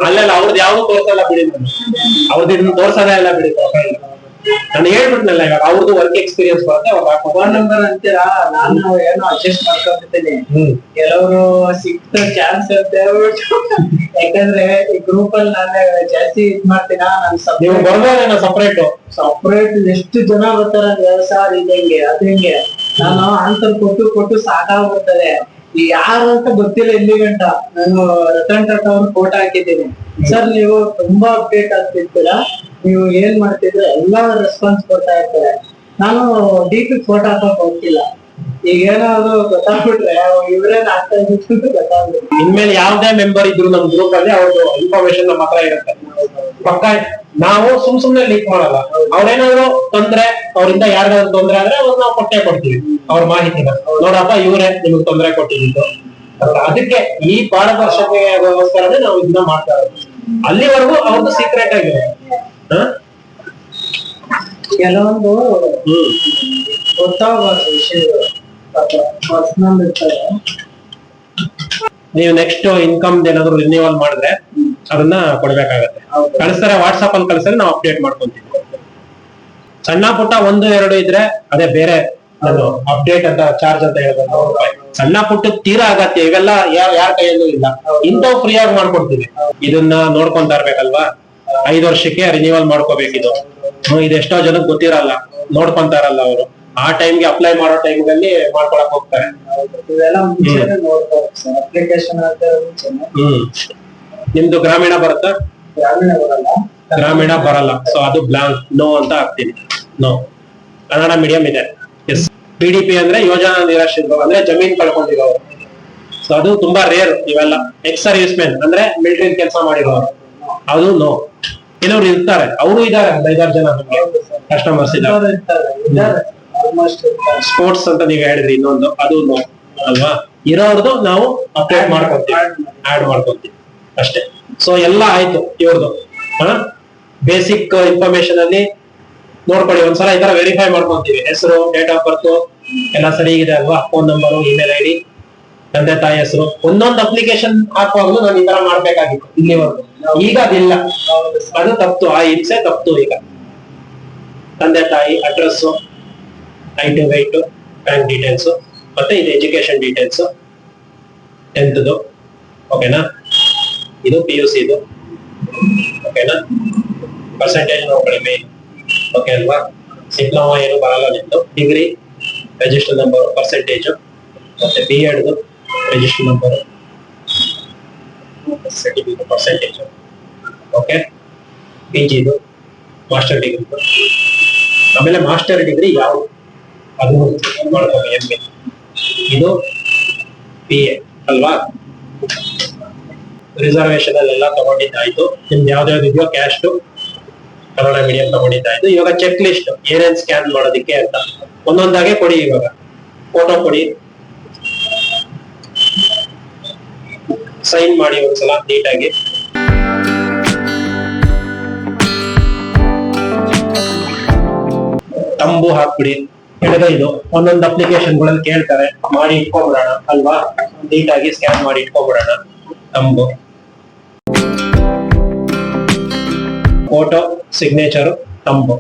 [SPEAKER 1] ಅಲ್ಲಲ್ಲ ಅವ್ರದ್ದು ಯಾವ್ದು ತೋರ್ಸಲ್ಲ ಬಿಡಿ ಅವ್ರದ್ದು ಇದನ್ನ ತೋರ್ಸೋದೇ ಇಲ್ಲ ಬಿಡಿ. ನಾನು ಹೇಳ್ಬಿಟ್ನಲ್ಲ ಇವಾಗ ಅವ್ರದ್ದು ವರ್ಕ್ ಎಕ್ಸ್ಪೀರಿಯನ್ಸ್ ಬರುತ್ತೆ ಅವ್ರು ಮೊಬೈಲ್
[SPEAKER 3] ನಂಬರ್ ಅಂತೀರಾ? ನಾನು ಏನೋ ಅಡ್ಜಸ್ಟ್ ಮಾಡ್ಕೊಂಡಿರ್ತೀನಿ
[SPEAKER 1] ಹ್ಮ್.
[SPEAKER 3] ಕೆಲವರು ಸಿಕ್ತ ಚಾನ್ಸ್ ಅಂತ ಹೇಳ್ಬಿಟ್ಟು ಯಾಕಂದ್ರೆ ಈ ಗ್ರೂಪ್ ಅಲ್ಲಿ ನಾನು ಜಾಸ್ತಿ ಇದ್ ಮಾಡ್ತೀನಾ? ನಾನು
[SPEAKER 1] ನೀವು ಬರ್ಬೋದೇನೋ ಸಪರೇಟ್
[SPEAKER 3] ಸಪ್ರೇಟ್ ಎಷ್ಟು ಜನ ಬರ್ತಾರ ಸರ್ ಇದು ಹೆಂಗೆ ಅದು ಹೆಂಗೆ? ನಾನು ಆನ್ಸರ್ ಕೊಟ್ಟು ಕೊಟ್ಟು ಸಾಕಾಗ್ಬಿಡ್ತದೆ. ಯಾರು ಅಂತ ಗೊತ್ತಿಲ್ಲ ಇಲ್ಲಿ ಗಂಟ ನಾನು ರತನ್ ಟಾಟಾ ಅವ್ರ ಫೋಟೋ ಹಾಕಿದ್ದೀನಿ. ಸರ್ ನೀವು ತುಂಬಾ ಅಪ್ಡೇಟ್ ಆಗ್ತಿರ್ತೀರಾ ನೀವು ಏನ್ ಮಾಡ್ತಿದ್ರೆ ಎಲ್ಲಾ ರೆಸ್ಪಾನ್ಸ್ ಕೊಡ್ತಾ ಇರ್ತಾರೆ. ನಾನು ಡೀಪ್ ಫೋಟೋ ಹಾಕಕ್ ಹೋಗ್ತಿಲ್ಲ. ಈಗ ಏನಾದ್ರು ಗೊತ್ತಾಗ್ಬಿಟ್ರೆ ಇವ್ರೇನ್ ಆಗ್ತಾ ಇದ್ದು ಗೊತ್ತಾಗ್ಬಿಟ್ಟು
[SPEAKER 1] ಇನ್ಮೇಲೆ ಯಾವ್ದೇ ಮೆಂಬರ್ ಇದ್ರು ನಮ್ ಗ್ರೂಪ್ ಅಲ್ಲಿ ಅವ್ರದ್ದು ಇನ್ಫಾರ್ಮೇಶನ್ ನಮ್ಮ ಇರುತ್ತೆ. ಪಕ್ಕ ನಾವು ಸುಮ್ ಸುಮ್ನೆ ಲೀಕ್ ಮಾಡಲ್ಲ. ಅವ್ರೇನಾದ್ರು ತೊಂದ್ರೆ, ಅವರಿಂದ ಯಾರಿಗಾದ್ರು ತೊಂದ್ರೆ ಆದ್ರೆ ಅವ್ರು ನಾವು ಕೊಟ್ಟೆ ಕೊಡ್ತೀವಿ. ಅವ್ರ ಮಾಹಿತಿನ ನೋಡಪ್ಪ, ಇವರೇ ನಿಮ್ಗೆ ತೊಂದ್ರೆ ಕೊಟ್ಟಿದ್ದು ಅದಕ್ಕೆ ಈ ಪಾರದರ್ಶಕತೆಗೋಸ್ಕರನೇ ನಾವು ಇದನ್ನ ಮಾಡ್ತಾ ಇರೋದು. ಅಲ್ಲಿವರೆಗೂ ಅವ್ರದ್ದು ಸೀಕ್ರೆಟ್ ಆಗಿದೆ?
[SPEAKER 3] ಕೆಲವೊಂದು ಗೊತ್ತಾಗಬಾರ್ದು ವಿಷಯಗಳು. ಪರ್ಸನಲ್
[SPEAKER 1] ನೀವು ನೆಕ್ಸ್ಟ್ ಇನ್ಕಮ್ ಏನಾದ್ರು ರಿನ್ಯೂವಲ್ ಮಾಡಿದ್ರೆ ಅದನ್ನ ಕೊಡ್ಬೇಕಾಗತ್ತೆ. ಕಳಿಸ್ತಾರೆ ವಾಟ್ಸ್ಆಪ್ ಅಲ್ಲಿ ಕಳಿಸಿದ್ರೆ ನಾವು ಅಪ್ಡೇಟ್ ಮಾಡ್ಕೊಂತೀವಿ. ಸಣ್ಣ ಪುಟ್ಟ ಒಂದು ಎರಡು ಇದ್ರೆ ಅದೇ ಬೇರೆ ನಾನು ಅಪ್ಡೇಟ್ ಅಂತ ಚಾರ್ಜ್ ಅಂತ ಹೇಳಿದ್ರೆ ಸಣ್ಣ ಪುಟ್ಟ ತೀರಾ ಆಗತ್ತೆ ಇವೆಲ್ಲ ಯಾರ ಯಾರ ಕೈಯಲ್ಲೂ ಇಲ್ಲ. ಇಂಥವು ಫ್ರೀ ಆಗಿ ಮಾಡ್ಕೊಡ್ತೀವಿ. ಇದನ್ನ ನೋಡ್ಕೊಂತ ಇರ್ಬೇಕಲ್ವಾ? ಐದು ವರ್ಷಕ್ಕೆ ರಿನ್ಯೂವಲ್ ಮಾಡ್ಕೋಬೇಕಿದು. ನೋ ಇದೆಷ್ಟೋ ಜನಕ್ಕೆ ಗೊತ್ತಿರಲ್ಲ ನೋಡ್ಕೊಂತಾರಲ್ಲ ಅವರು. ಆ ಟೈಮ್ಗೆ ಅಪ್ಲೈ ಮಾಡೋ ಟೈಮ್ ಅಲ್ಲಿ ಮಾಡ್ಕೊಳಕ್ ಹೋಗ್ತಾರೆ. ಹ್ಮ್. ನಿಮ್ದು ಗ್ರಾಮೀಣ ಬರುತ್ತಾ?
[SPEAKER 3] ಗ್ರಾಮೀಣ ಬರಲ್ಲ.
[SPEAKER 1] ಗ್ರಾಮೀಣ ಬರಲ್ಲ. ಸೊ ಅದು ಬ್ಲಾಂಕ್ ನೋ ಅಂತ ಹಾಕ್ತೀನಿ. ನೋ ಕನ್ನಡ ಮೀಡಿಯಂ ಇದೆ. ಎಸ್ ಪಿ ಡಿ ಪಿ ಅಂದ್ರೆ ಯೋಜನಾ ನಿರಾಶ್ರಿತರು ಅಂದ್ರೆ ಜಮೀನ್ ಕಳ್ಕೊಂಡಿರೋರು. ಸೊ ಅದು ತುಂಬಾ ರೇರ್ ಇವೆಲ್ಲ. ಎಕ್ಸ್ ಸರ್ವಿಸ್ ಮೆನ್ ಅಂದ್ರೆ ಮಿಲಿಟರಿ ಕೆಲಸ ಮಾಡಿರೋರು. ಅದು ನೋ ಕೆಲವ್ರು ಇರ್ತಾರೆ ಅವರು ಇದಾರೆ ಹದಿನೈದಾರು ಐದಾರು ಜನ ನಮ್ಗೆ ಕಸ್ಟಮರ್ಸ್
[SPEAKER 3] ಇದ್ದಾರೆ. ಆಲ್ಮೋಸ್ಟ್
[SPEAKER 1] ಸ್ಪೋರ್ಟ್ಸ್ ಅಂತ ನೀವು ಹೇಳಿದ್ರಿ ಇನ್ನೊಂದು ಅದು ಅಲ್ವಾ? ಇರೋರ್ದು ನಾವು ಅಪ್ಡೇಟ್ ಮಾಡ್ಕೊಂತೀವಿ. ಆಡ್ ಮಾಡ್ಕೊಂತೀವಿ. ಅಷ್ಟೇ. ಸೊ ಎಲ್ಲ ಆಯ್ತು ಇವ್ರದ್ದು ಬೇಸಿಕ್ ಇನ್ಫಾರ್ಮೇಶನ್ ಅಲ್ಲಿ ನೋಡ್ಕೊಳ್ಳಿ ಒಂದ್ಸಲ ಈ ತರ ವೆರಿಫೈ ಮಾಡ್ಕೊತೀವಿ. ಹೆಸರು ಡೇಟ್ ಆಫ್ ಬರ್ತ್ ಎಲ್ಲ ಸರಿ ಇದೆ ಅಲ್ವಾ? Phone number email I D ತಂದೆ ತಾಯಿ ಹೆಸರು. ಒಂದೊಂದು ಅಪ್ಲಿಕೇಶನ್ ಹಾಕುವಾಗಲೂ ನಾನು ಈ ತರ ಮಾಡ್ಬೇಕಾಗಿತ್ತು ಇಲ್ಲಿವರೆಗೂ. ಈಗ ಅದಿಲ್ಲ. ಅದು ತಪ್ಪು. ಆ ಹಿಂಸೆ ತಪ್ಪು ಈಗ. ತಂದೆ ತಾಯಿ address height weight bank details ಮತ್ತೆ ಇದು ಎಜುಕೇಶನ್ ಡೀಟೇಲ್ಸ್ ಟೆಂತ್ದು ಓಕೆನಾ ಇದು ಪಿ ಯು ಸಿದು ಓಕೆನಾ ಪರ್ಸೆಂಟೇಜ್ ನಾವು ಕಡಿಮೆ. ಓಕೆ ಅಲ್ವಾ? ಡಿಪ್ಲೊಮಾ ಏನು ಬರಲ್ಲ ನಿಮ್ದು. ಡಿಗ್ರಿ ರಿಜಿಸ್ಟರ್ ನಂಬರ್ ಪರ್ಸೆಂಟೇಜು ಮತ್ತೆ B ಎಡ್ದು register number. Certificate percentage okay P ಜಿದು ಮಾಸ್ಟರ್ ಡಿಗ್ರಿ ಆಮೇಲೆ ಮಾಸ್ಟರ್ ಡಿಗ್ರಿ ಯಾವುದು? ಅದು ಮಾಡ್ಕೊಳ್ಳಿ ಎಂ ಎ ಇದು ಬಿ ಎ ಅಲ್ವಾ? ರಿಸರ್ವೇಶನ್ ಅಲ್ಲೆಲ್ಲ ತಗೊಂಡಿದ್ದಾಯ್ತು. ನಿಮ್ದು ಯಾವ್ದಾವ್ದು ಇದೆಯೋ ಕ್ಯಾಸ್ಟ್ ಕನ್ನಡ ಮೀಡಿಯಂ ತಗೊಂಡಿದ್ದಾಯ್ತು. ಇವಾಗ ಚೆಕ್ ಲಿಸ್ಟ್ ಏನೇನ್ ಸ್ಕ್ಯಾನ್ ಮಾಡೋದಿಕ್ಕೆ ಅಂತ. ಒಂದೊಂದಾಗೆ ಕೊಡಿ ಇವಾಗ. ಫೋಟೋ ಕೊಡಿ. ಸೈನ್ ಮಾಡಿ ಒಂದ್ಸಲ ಆಗಿ. ತಂಬು ಹಾಕ್ಬಿಡಿ. ಎಡಗೈದು ಒಂದೊಂದು ಅಪ್ಲಿಕೇಶನ್ಗಳಲ್ಲಿ ಕೇಳ್ತಾರೆ. ಮಾಡಿ ಇಟ್ಕೊಂಡ್ಬಿಡೋಣ, ಅಲ್ವಾ? ನೀಟಾಗಿ ಸ್ಕ್ಯಾನ್ ಮಾಡಿ ಇಟ್ಕೊಂಡ್ಬಿಡೋಣ, ತಂಬು. Photo signature ತಂಬು.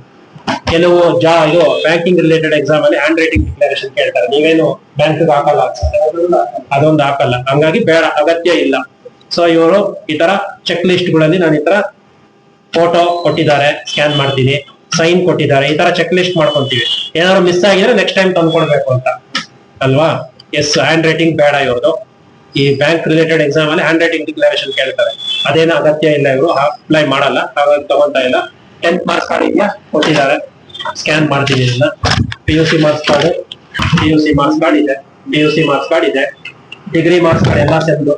[SPEAKER 1] ಕೆಲವು ಜಾ ಇದು ಬ್ಯಾಂಕಿಂಗ್ ರಿಲೇಟೆಡ್ ಎಕ್ಸಾಮ್ ಅಲ್ಲಿ ಹ್ಯಾಂಡ್ ರೈಟಿಂಗ್ ಡಿಕ್ಲರೇಷನ್ ಕೇಳ್ತಾರೆ. ನೀವೇನು ಬ್ಯಾಂಕ್ ಹಾಕಲ್ಲ ಅದೊಂದು ಹಾಕಲ್ಲ. ಹಂಗಾಗಿ ಬೇಡ, ಅಗತ್ಯ ಇಲ್ಲ. ಸೊ ಇವರು ಈ ತರ ಚೆಕ್ ಲಿಸ್ಟ್ಗಳಲ್ಲಿ ನಾನು ಈ ತರ ಫೋಟೋ ಕೊಟ್ಟಿದ್ದಾರೆ ಸ್ಕ್ಯಾನ್ ಮಾಡ್ತೀನಿ ಸೈನ್ ಕೊಟ್ಟಿದ್ದಾರೆ, ಈ ತರ ಚೆಕ್ ಲಿಸ್ಟ್ ಮಾಡ್ಕೊಂತೀವಿ. ಏನಾದ್ರು ಮಿಸ್ ಆಗಿದ್ರೆ ನೆಕ್ಸ್ಟ್ ಟೈಮ್ ತಂದ್ಕೊಡ್ಬೇಕು ಅಂತ. ಅಲ್ವಾ? ಎಸ್ ಹ್ಯಾಂಡ್ ರೈಟಿಂಗ್ ಬೇಡ ಇವ್ರದ್ದು. ಈ ಬ್ಯಾಂಕ್ ರಿಲೇಟೆಡ್ ಎಕ್ಸಾಮ್ ಅಲ್ಲಿ ಹ್ಯಾಂಡ್ ರೈಟಿಂಗ್ ಡಿಕ್ಲರೇಷನ್ ಕೇಳ್ತಾರೆ. ಅದೇನು ಅಗತ್ಯ ಇಲ್ಲ ಇವರು ಅಪ್ಲೈ ಮಾಡಲ್ಲ, ಹಾಗಾಗಿ ತಗೊಂತಾ ಇಲ್ಲ. ಟೆಂತ್ ಮಾರ್ಕ್ಸ್ ಕಾರ್ಡ್ ಇದೆಯಾ ಕೊಟ್ಟಿದ್ದಾರೆ. ಸ್ಕ್ಯಾನ್ ಮಾಡ್ತೀನಿ ಇದನ್ನ. P U C marks card P U C marks card ಇದೆ. P U C marks card ಇದೆ. ಡಿಗ್ರಿ ಮಾರ್ಕ್ಸ್ ಕಾರ್ಡ್ ಎಲ್ಲ ಸೆಮ್ದು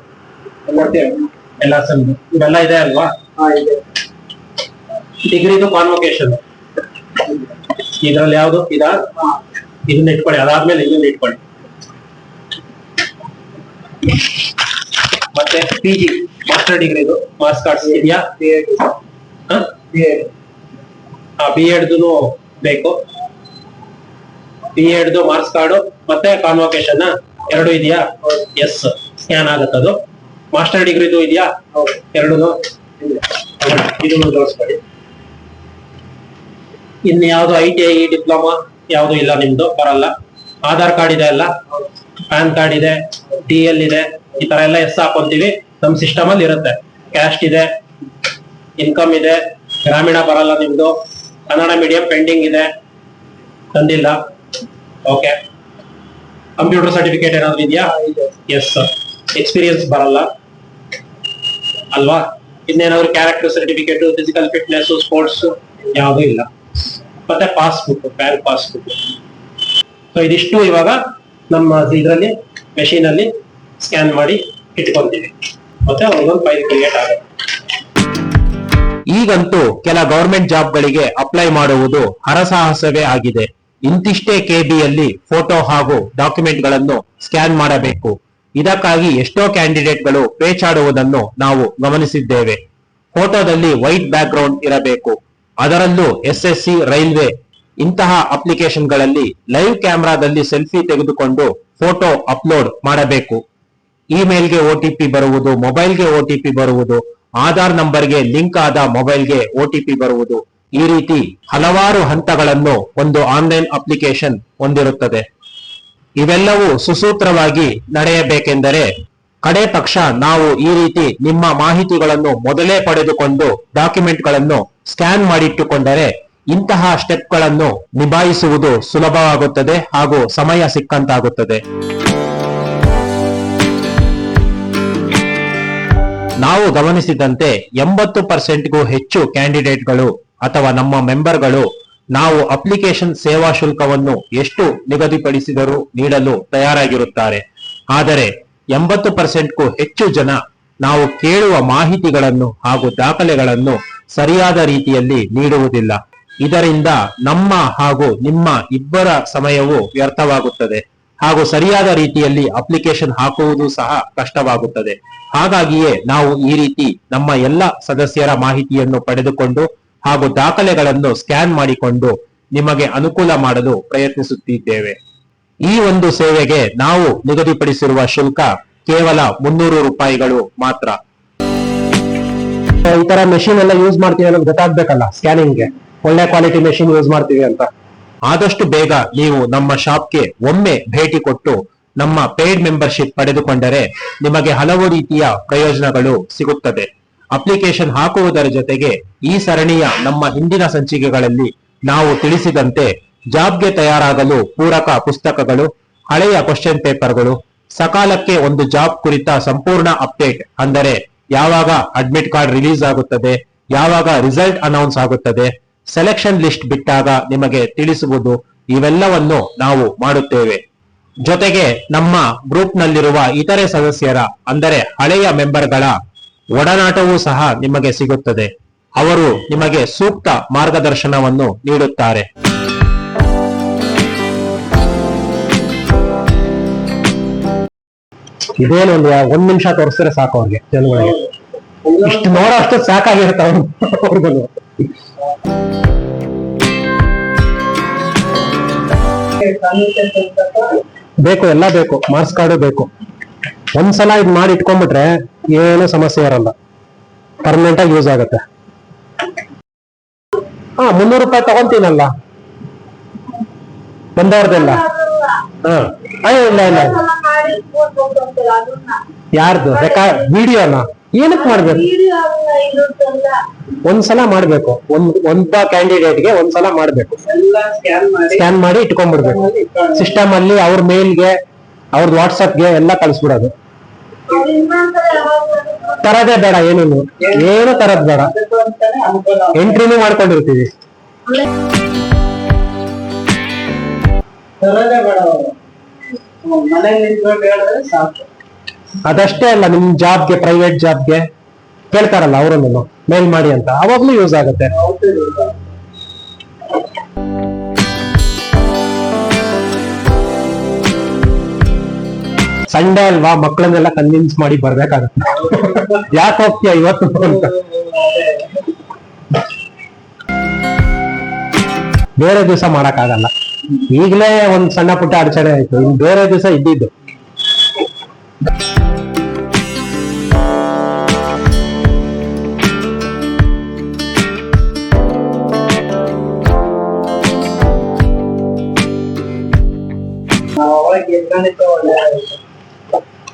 [SPEAKER 1] ಎಲ್ಲ ಸೆಮ್ದು ಇವೆಲ್ಲ ಇದೆ ಅಲ್ವಾ? ಡಿಗ್ರಿದು ಕಾನ್ವೊಕೇಶನ್ ಇದ್ರಲ್ಲಿ ಯಾವ್ದು? ಇದ? ಇದನ್ನ ಇಟ್ಕೊಳ್ಳಿ. ಅದಾದ್ಮೇಲೆ ಇದನ್ನ ಇಟ್ಕೊಳ್ಳಿ. ಮತ್ತೆ ಪಿ ಜಿ ಮಾಸ್ಟರ್ ಡಿಗ್ರಿದು ಮಾರ್ಕ್ಸ್ ಕಾರ್ಡ್ಸ್ ಇದೆಯಾ? ಬಿ ಎಡ್ದು ಬೇಕು. ಬಿ ಎಡ್ದು ಮಾರ್ಕ್ಸ್ ಕಾರ್ಡು ಮತ್ತೆ ಕಾನ್ವೊಕೇಶನ್ ಎರಡು ಇದೆಯಾ? ಎಸ್ ಸ್ಕ್ಯಾನ್ ಅದು ಮಾಸ್ಟರ್ ಡಿಗ್ರಿದು ಇದೆಯಾ? ಎರಡು ಇದನ್ನು ತೋರಿಸ್ಕೊಳ್ಳಿ ಇನ್ನು ಯಾವ್ದು ಐ ಟಿ ಐ ಡಿಪ್ಲೊಮಾ ಯಾವ್ದು ಇಲ್ಲ ನಿಮ್ದು? ಬರಲ್ಲ. ಆಧಾರ್ ಕಾರ್ಡ್ ಇದೆ ಅಲ್ಲ? ಪ್ಯಾನ್ ಕಾರ್ಡ್ ಇದೆ ಡಿ ಎಲ್ ಇದೆ, ಈ ತರ ಎಲ್ಲ ಎಸ್ ಹಾಕೊಂತೀವಿ. ನಮ್ ಸಿಸ್ಟಮ್ ಅಲ್ಲಿ ಇರುತ್ತೆ. ಕ್ಯಾಸ್ಟ್ ಇದೆ ಇನ್ಕಮ್ ಇದೆ, ಗ್ರಾಮೀಣ ಬರಲ್ಲ ನಿಮ್ದು. ಕನ್ನಡ ಮೀಡಿಯಂ ಪೆಂಡಿಂಗ್ ಇದೆ. ತಂದಿಲ್ಲ. ಓಕೆ ಕಂಪ್ಯೂಟರ್ ಸರ್ಟಿಫಿಕೇಟ್ ಏನಾದ್ರು ಇದೆಯಾ? ಎಸ್ ಎಕ್ಸ್ಪೀರಿಯನ್ಸ್ ಬರಲ್ಲ. ಅಲ್ವಾ? ಇನ್ನೇನಾದ್ರು character certificate physical fitness sports ಯಾವುದೂ ಇಲ್ಲ. ಮತ್ತೆ ಪಾಸ್ಬುಕ್ ಬ್ಯಾಂಕ್ ಪಾಸ್ಬುಕ್ ಸೊ ಇದಿಷ್ಟು ಇವಾಗ ನಮ್ಮ ಇದರಲ್ಲಿ ಮೆಷಿನಲ್ಲಿ ಸ್ಕ್ಯಾನ್ ಮಾಡಿ ಇಟ್ಕೊಂತೀವಿ. ಮತ್ತೆ ಅವ್ರಿಗೊಂದು ಫೈಲ್ ಕ್ರಿಯೇಟ್ ಆಗುತ್ತೆ.
[SPEAKER 2] ಈಗಂತೂ ಕೆಲ ಗವರ್ಮೆಂಟ್ ಜಾಬ್ಗಳಿಗೆ ಅಪ್ಲೈ ಮಾಡುವುದು ಹರಸಾಹಸವೇ ಆಗಿದೆ. ಇಂತಿಷ್ಟೇ ಕೆಬಿಯಲ್ಲಿ ಫೋಟೋ ಹಾಗೂ ಡಾಕ್ಯುಮೆಂಟ್ಗಳನ್ನು ಸ್ಕ್ಯಾನ್ ಮಾಡಬೇಕು. ಇದಕ್ಕಾಗಿ ಎಷ್ಟೋ ಕ್ಯಾಂಡಿಡೇಟ್ಗಳು ಪೇಚಾಡುವುದನ್ನು ನಾವು ಗಮನಿಸಿದ್ದೇವೆ. ಫೋಟೋದಲ್ಲಿ ವೈಟ್ ಬ್ಯಾಕ್ ಗ್ರೌಂಡ್ ಇರಬೇಕು. ಅದರಲ್ಲೂ ಎಸ್ ಎಸ್ ಸಿ ರೈಲ್ವೆ ಇಂತಹ ಅಪ್ಲಿಕೇಶನ್ಗಳಲ್ಲಿ ಲೈವ್ ಕ್ಯಾಮೆರಾದಲ್ಲಿ ಸೆಲ್ಫಿ ತೆಗೆದುಕೊಂಡು ಫೋಟೋ ಅಪ್ಲೋಡ್ ಮಾಡಬೇಕು. ಇಮೇಲ್ಗೆ ಒಟಿಪಿ ಬರುವುದು ಮೊಬೈಲ್ಗೆ ಒಟಿಪಿ ಬರುವುದು ಆಧಾರ್ ನಂಬರ್ಗೆ ಲಿಂಕ್ ಆದ ಮೊಬೈಲ್ಗೆ ಒಟಿಪಿ ಬರುವುದು ಈ ರೀತಿ ಹಲವಾರು ಹಂತಗಳನ್ನು ಒಂದು ಆನ್ಲೈನ್ ಅಪ್ಲಿಕೇಶನ್ ಹೊಂದಿರುತ್ತದೆ. ಇವೆಲ್ಲವೂ ಸುಸೂತ್ರವಾಗಿ ನಡೆಯಬೇಕೆಂದರೆ ಕಡೆ ಪಕ್ಷ ನಾವು ಈ ರೀತಿ ನಿಮ್ಮ ಮಾಹಿತಿಗಳನ್ನು ಮೊದಲೇ ಪಡೆದುಕೊಂಡು ಡಾಕ್ಯುಮೆಂಟ್ಗಳನ್ನು ಸ್ಕ್ಯಾನ್ ಮಾಡಿಟ್ಟುಕೊಂಡರೆ ಇಂತಹ ಸ್ಟೆಪ್ಗಳನ್ನು ನಿಭಾಯಿಸುವುದು ಸುಲಭವಾಗುತ್ತದೆ ಹಾಗೂ ಸಮಯ ಸಿಕ್ಕಂತಾಗುತ್ತದೆ. ನಾವು ಗಮನಿಸಿದಂತೆ ಎಂಬತ್ತು ಪರ್ಸೆಂಟ್ಗೂ ಹೆಚ್ಚು ಕ್ಯಾಂಡಿಡೇಟ್ಗಳು ಅಥವಾ ನಮ್ಮ ಮೆಂಬರ್ಗಳು ನಾವು ಅಪ್ಲಿಕೇಶನ್ ಸೇವಾ ಶುಲ್ಕವನ್ನು ಎಷ್ಟು ನಿಗದಿಪಡಿಸಿದರೂ ನೀಡಲು ತಯಾರಾಗಿರುತ್ತಾರೆ. ಆದರೆ ಎಂಬತ್ತು ಪರ್ಸೆಂಟ್ಗೂ ಹೆಚ್ಚು ಜನ ನಾವು ಕೇಳುವ ಮಾಹಿತಿಗಳನ್ನು ಹಾಗೂ ದಾಖಲೆಗಳನ್ನು ಸರಿಯಾದ ರೀತಿಯಲ್ಲಿ ನೀಡುವುದಿಲ್ಲ. ಇದರಿಂದ ನಮ್ಮ ಹಾಗೂ ನಿಮ್ಮ ಇಬ್ಬರ ಸಮಯವು ವ್ಯರ್ಥವಾಗುತ್ತದೆ. ಹಾಗೂ ಸರಿಯಾದ ರೀತಿಯಲ್ಲಿ ಅಪ್ಲಿಕೇಶನ್ ಹಾಕುವುದು ಸಹ ಕಷ್ಟವಾಗುತ್ತದೆ. ಹಾಗಾಗಿಯೇ ನಾವು ಈ ರೀತಿ ನಮ್ಮ ಎಲ್ಲ ಸದಸ್ಯರ ಮಾಹಿತಿಯನ್ನು ಪಡೆದುಕೊಂಡು ಹಾಗೂ ದಾಖಲೆಗಳನ್ನು ಸ್ಕ್ಯಾನ್ ಮಾಡಿಕೊಂಡು ನಿಮಗೆ ಅನುಕೂಲ ಮಾಡಲು ಪ್ರಯತ್ನಿಸುತ್ತಿದ್ದೇವೆ. ಈ ಒಂದು ಸೇವೆಗೆ ನಾವು ನಿಗದಿಪಡಿಸಿರುವ ಶುಲ್ಕ ಕೇವಲ ಮುನ್ನೂರು ರೂಪಾಯಿಗಳು ಮಾತ್ರ.
[SPEAKER 1] ಈ ತರ ಮೆಷಿನ್ ಎಲ್ಲ ಯೂಸ್ ಮಾಡ್ತೀವಿ ಅನ್ನೋದು ಗೊತ್ತಾಗ್ಬೇಕಲ್ಲ ಸ್ಕ್ಯಾನಿಂಗ್ಗೆ. ಒಳ್ಳೆ ಕ್ವಾಲಿಟಿ ಮೆಷಿನ್ ಯೂಸ್ ಮಾಡ್ತೀವಿ ಅಂತ.
[SPEAKER 2] ಆದಷ್ಟು ಬೇಗ ನೀವು ನಮ್ಮ ಶಾಪ್ಗೆ ಒಮ್ಮೆ ಭೇಟಿ ಕೊಟ್ಟು ನಮ್ಮ ಪೇಯ್ಡ್ ಮೆಂಬರ್ಶಿಪ್ ಪಡೆದುಕೊಂಡರೆ ನಿಮಗೆ ಹಲವು ರೀತಿಯ ಪ್ರಯೋಜನಗಳು ಸಿಗುತ್ತದೆ. ಅಪ್ಲಿಕೇಶನ್ ಹಾಕುವುದರ ಜೊತೆಗೆ ಈ ಸರಣಿಯ ನಮ್ಮ ಹಿಂದಿನ ಸಂಚಿಕೆಗಳಲ್ಲಿ ನಾವು ತಿಳಿಸಿದಂತೆ ಜಾಬ್ಗೆ ತಯಾರಾಗಲು ಪೂರಕ ಪುಸ್ತಕಗಳು, ಹಳೆಯ ಕ್ವಶನ್ ಪೇಪರ್ಗಳು, ಸಕಾಲಕ್ಕೆ ಒಂದು ಜಾಬ್ ಕುರಿತ ಸಂಪೂರ್ಣ ಅಪ್ಡೇಟ್ ಅಂದರೆ ಯಾವಾಗ ಅಡ್ಮಿಟ್ ಕಾರ್ಡ್ ರಿಲೀಸ್ ಆಗುತ್ತದೆ, ಯಾವಾಗ ರಿಸಲ್ಟ್ ಅನೌನ್ಸ್ ಆಗುತ್ತದೆ ಸೆಲೆಕ್ಷನ್ ಲಿಸ್ಟ್ ಬಿಟ್ಟಾಗ ನಿಮಗೆ ತಿಳಿಸುವುದು ಇವೆಲ್ಲವನ್ನು ನಾವು ಮಾಡುತ್ತೇವೆ. ಜೊತೆಗೆ ನಮ್ಮ ಗ್ರೂಪ್ ನಲ್ಲಿರುವ ಇತರೆ ಸದಸ್ಯರ, ಅಂದರೆ ಹಳೆಯ ಮೆಂಬರ್ಗಳ ಒಡನಾಟವೂ ಸಹ ನಿಮಗೆ ಸಿಗುತ್ತದೆ. ಅವರು ನಿಮಗೆ ಸೂಕ್ತ ಮಾರ್ಗದರ್ಶನವನ್ನು ನೀಡುತ್ತಾರೆ.
[SPEAKER 1] ಇದೇನು ಒಂದು ನಿಮಿಷ ತೋರಿಸಿದ್ರೆ ಸಾಕು ಅವ್ರಿಗೆ ಇಷ್ಟು ನೋಡೋ ಅಷ್ಟು ಸಾಕಾಗಿರುತ್ತೆ ಅವ್ರು ಅವ್ರಿಗೂ ಬೇಕು, ಎಲ್ಲ ಬೇಕು. ಮಾರ್ಕ್ಸ್ ಕಾರ್ಡು ಬೇಕು. ಒಂದ್ಸಲ ಇದ್ ಮಾಡಿ ಇಟ್ಕೊಂಡ್ಬಿಟ್ರೆ ಏನು ಸಮಸ್ಯೆ ಇರಲ್ಲ. ಪರ್ಮನೆಂಟ್ ಆಗಿ ಯೂಸ್ ಆಗುತ್ತೆ. ಹಾ, ಮುನ್ನೂರು ರೂಪಾಯಿ ತಗೊಂತೀನಲ್ಲ? ಬಂದವ್ರದೆಲ್ಲ ಹಾ. ಇಲ್ಲ ಇಲ್ಲ. ಯಾರ್ದು? ರೆಕಾರ್ಡ್ ವಿಡಿಯೋನ ಏನಕ್ಕೆ ಮಾಡ್ಬೇಕು? ಒಂದ್ಸಲ ಮಾಡ್ಬೇಕು. ಒಂದ್ ಒಂದ ಕ್ಯಾಂಡಿಡೇಟ್ಗೆ ಒಂದ್ಸಲ ಮಾಡ್ಬೇಕು.
[SPEAKER 3] ಸ್ಕ್ಯಾನ್ ಮಾಡಿ.
[SPEAKER 1] ಇಟ್ಕೊಂಡ್ಬಿಡ್ಬೇಕು. ಸಿಸ್ಟಮ್ ಅಲ್ಲಿ ಅವ್ರ ಮೇಲ್ಗೆ ಅವ್ರದ್ದು ವಾಟ್ಸಪ್ಗೆ ಎಲ್ಲ ಕಳಿಸ್ಬಿಡೋದು. ತರದೇ ಬೇಡ ಏನೇನು ಏನು ತರದ್ ಬೇಡ. ಎಂಟ್ರಿನೂ ಮಾಡ್ಕೊಂಡಿರ್ತೀವಿ.
[SPEAKER 3] ಮನೇಲಿ ನಿಂತ್ಕೊಂಡು ಹೇಳಿದ್ರೆ ಸಾಕು.
[SPEAKER 1] ಅದಷ್ಟೇ ಅಲ್ಲ, ನಿಮ್ ಜಾಬ್ಗೆ ಪ್ರೈವೇಟ್ ಜಾಬ್ಗೆ ಕೇಳ್ತಾರಲ್ಲ ಅವರನ್ನು ಮೇಲ್ ಮಾಡಿ ಅಂತ. ಅವಾಗ್ಲೂ ಯೂಸ್ ಆಗುತ್ತೆ? ಸಂಡೇ ಅಲ್ವಾ ಮಕ್ಕಳನ್ನೆಲ್ಲ ಕನ್ವಿನ್ಸ್ ಮಾಡಿ ಬರ್ಬೇಕಾಗತ್ತೆ. ಯಾಕೆ ಹೋಗ್ತೀಯ ಇವತ್ತು ಅಂತ. ಬೇರೆ ದಿವಸ ಮಾಡಕ್ಕಾಗಲ್ಲ. ಈಗಲೇ ಒಂದ್ ಸಣ್ಣ ಪುಟ್ಟ ಅಡಚಣೆ ಆಯ್ತು. ಇನ್ ಬೇರೆ ದಿವಸ ಇದ್ದಿದ್ದು.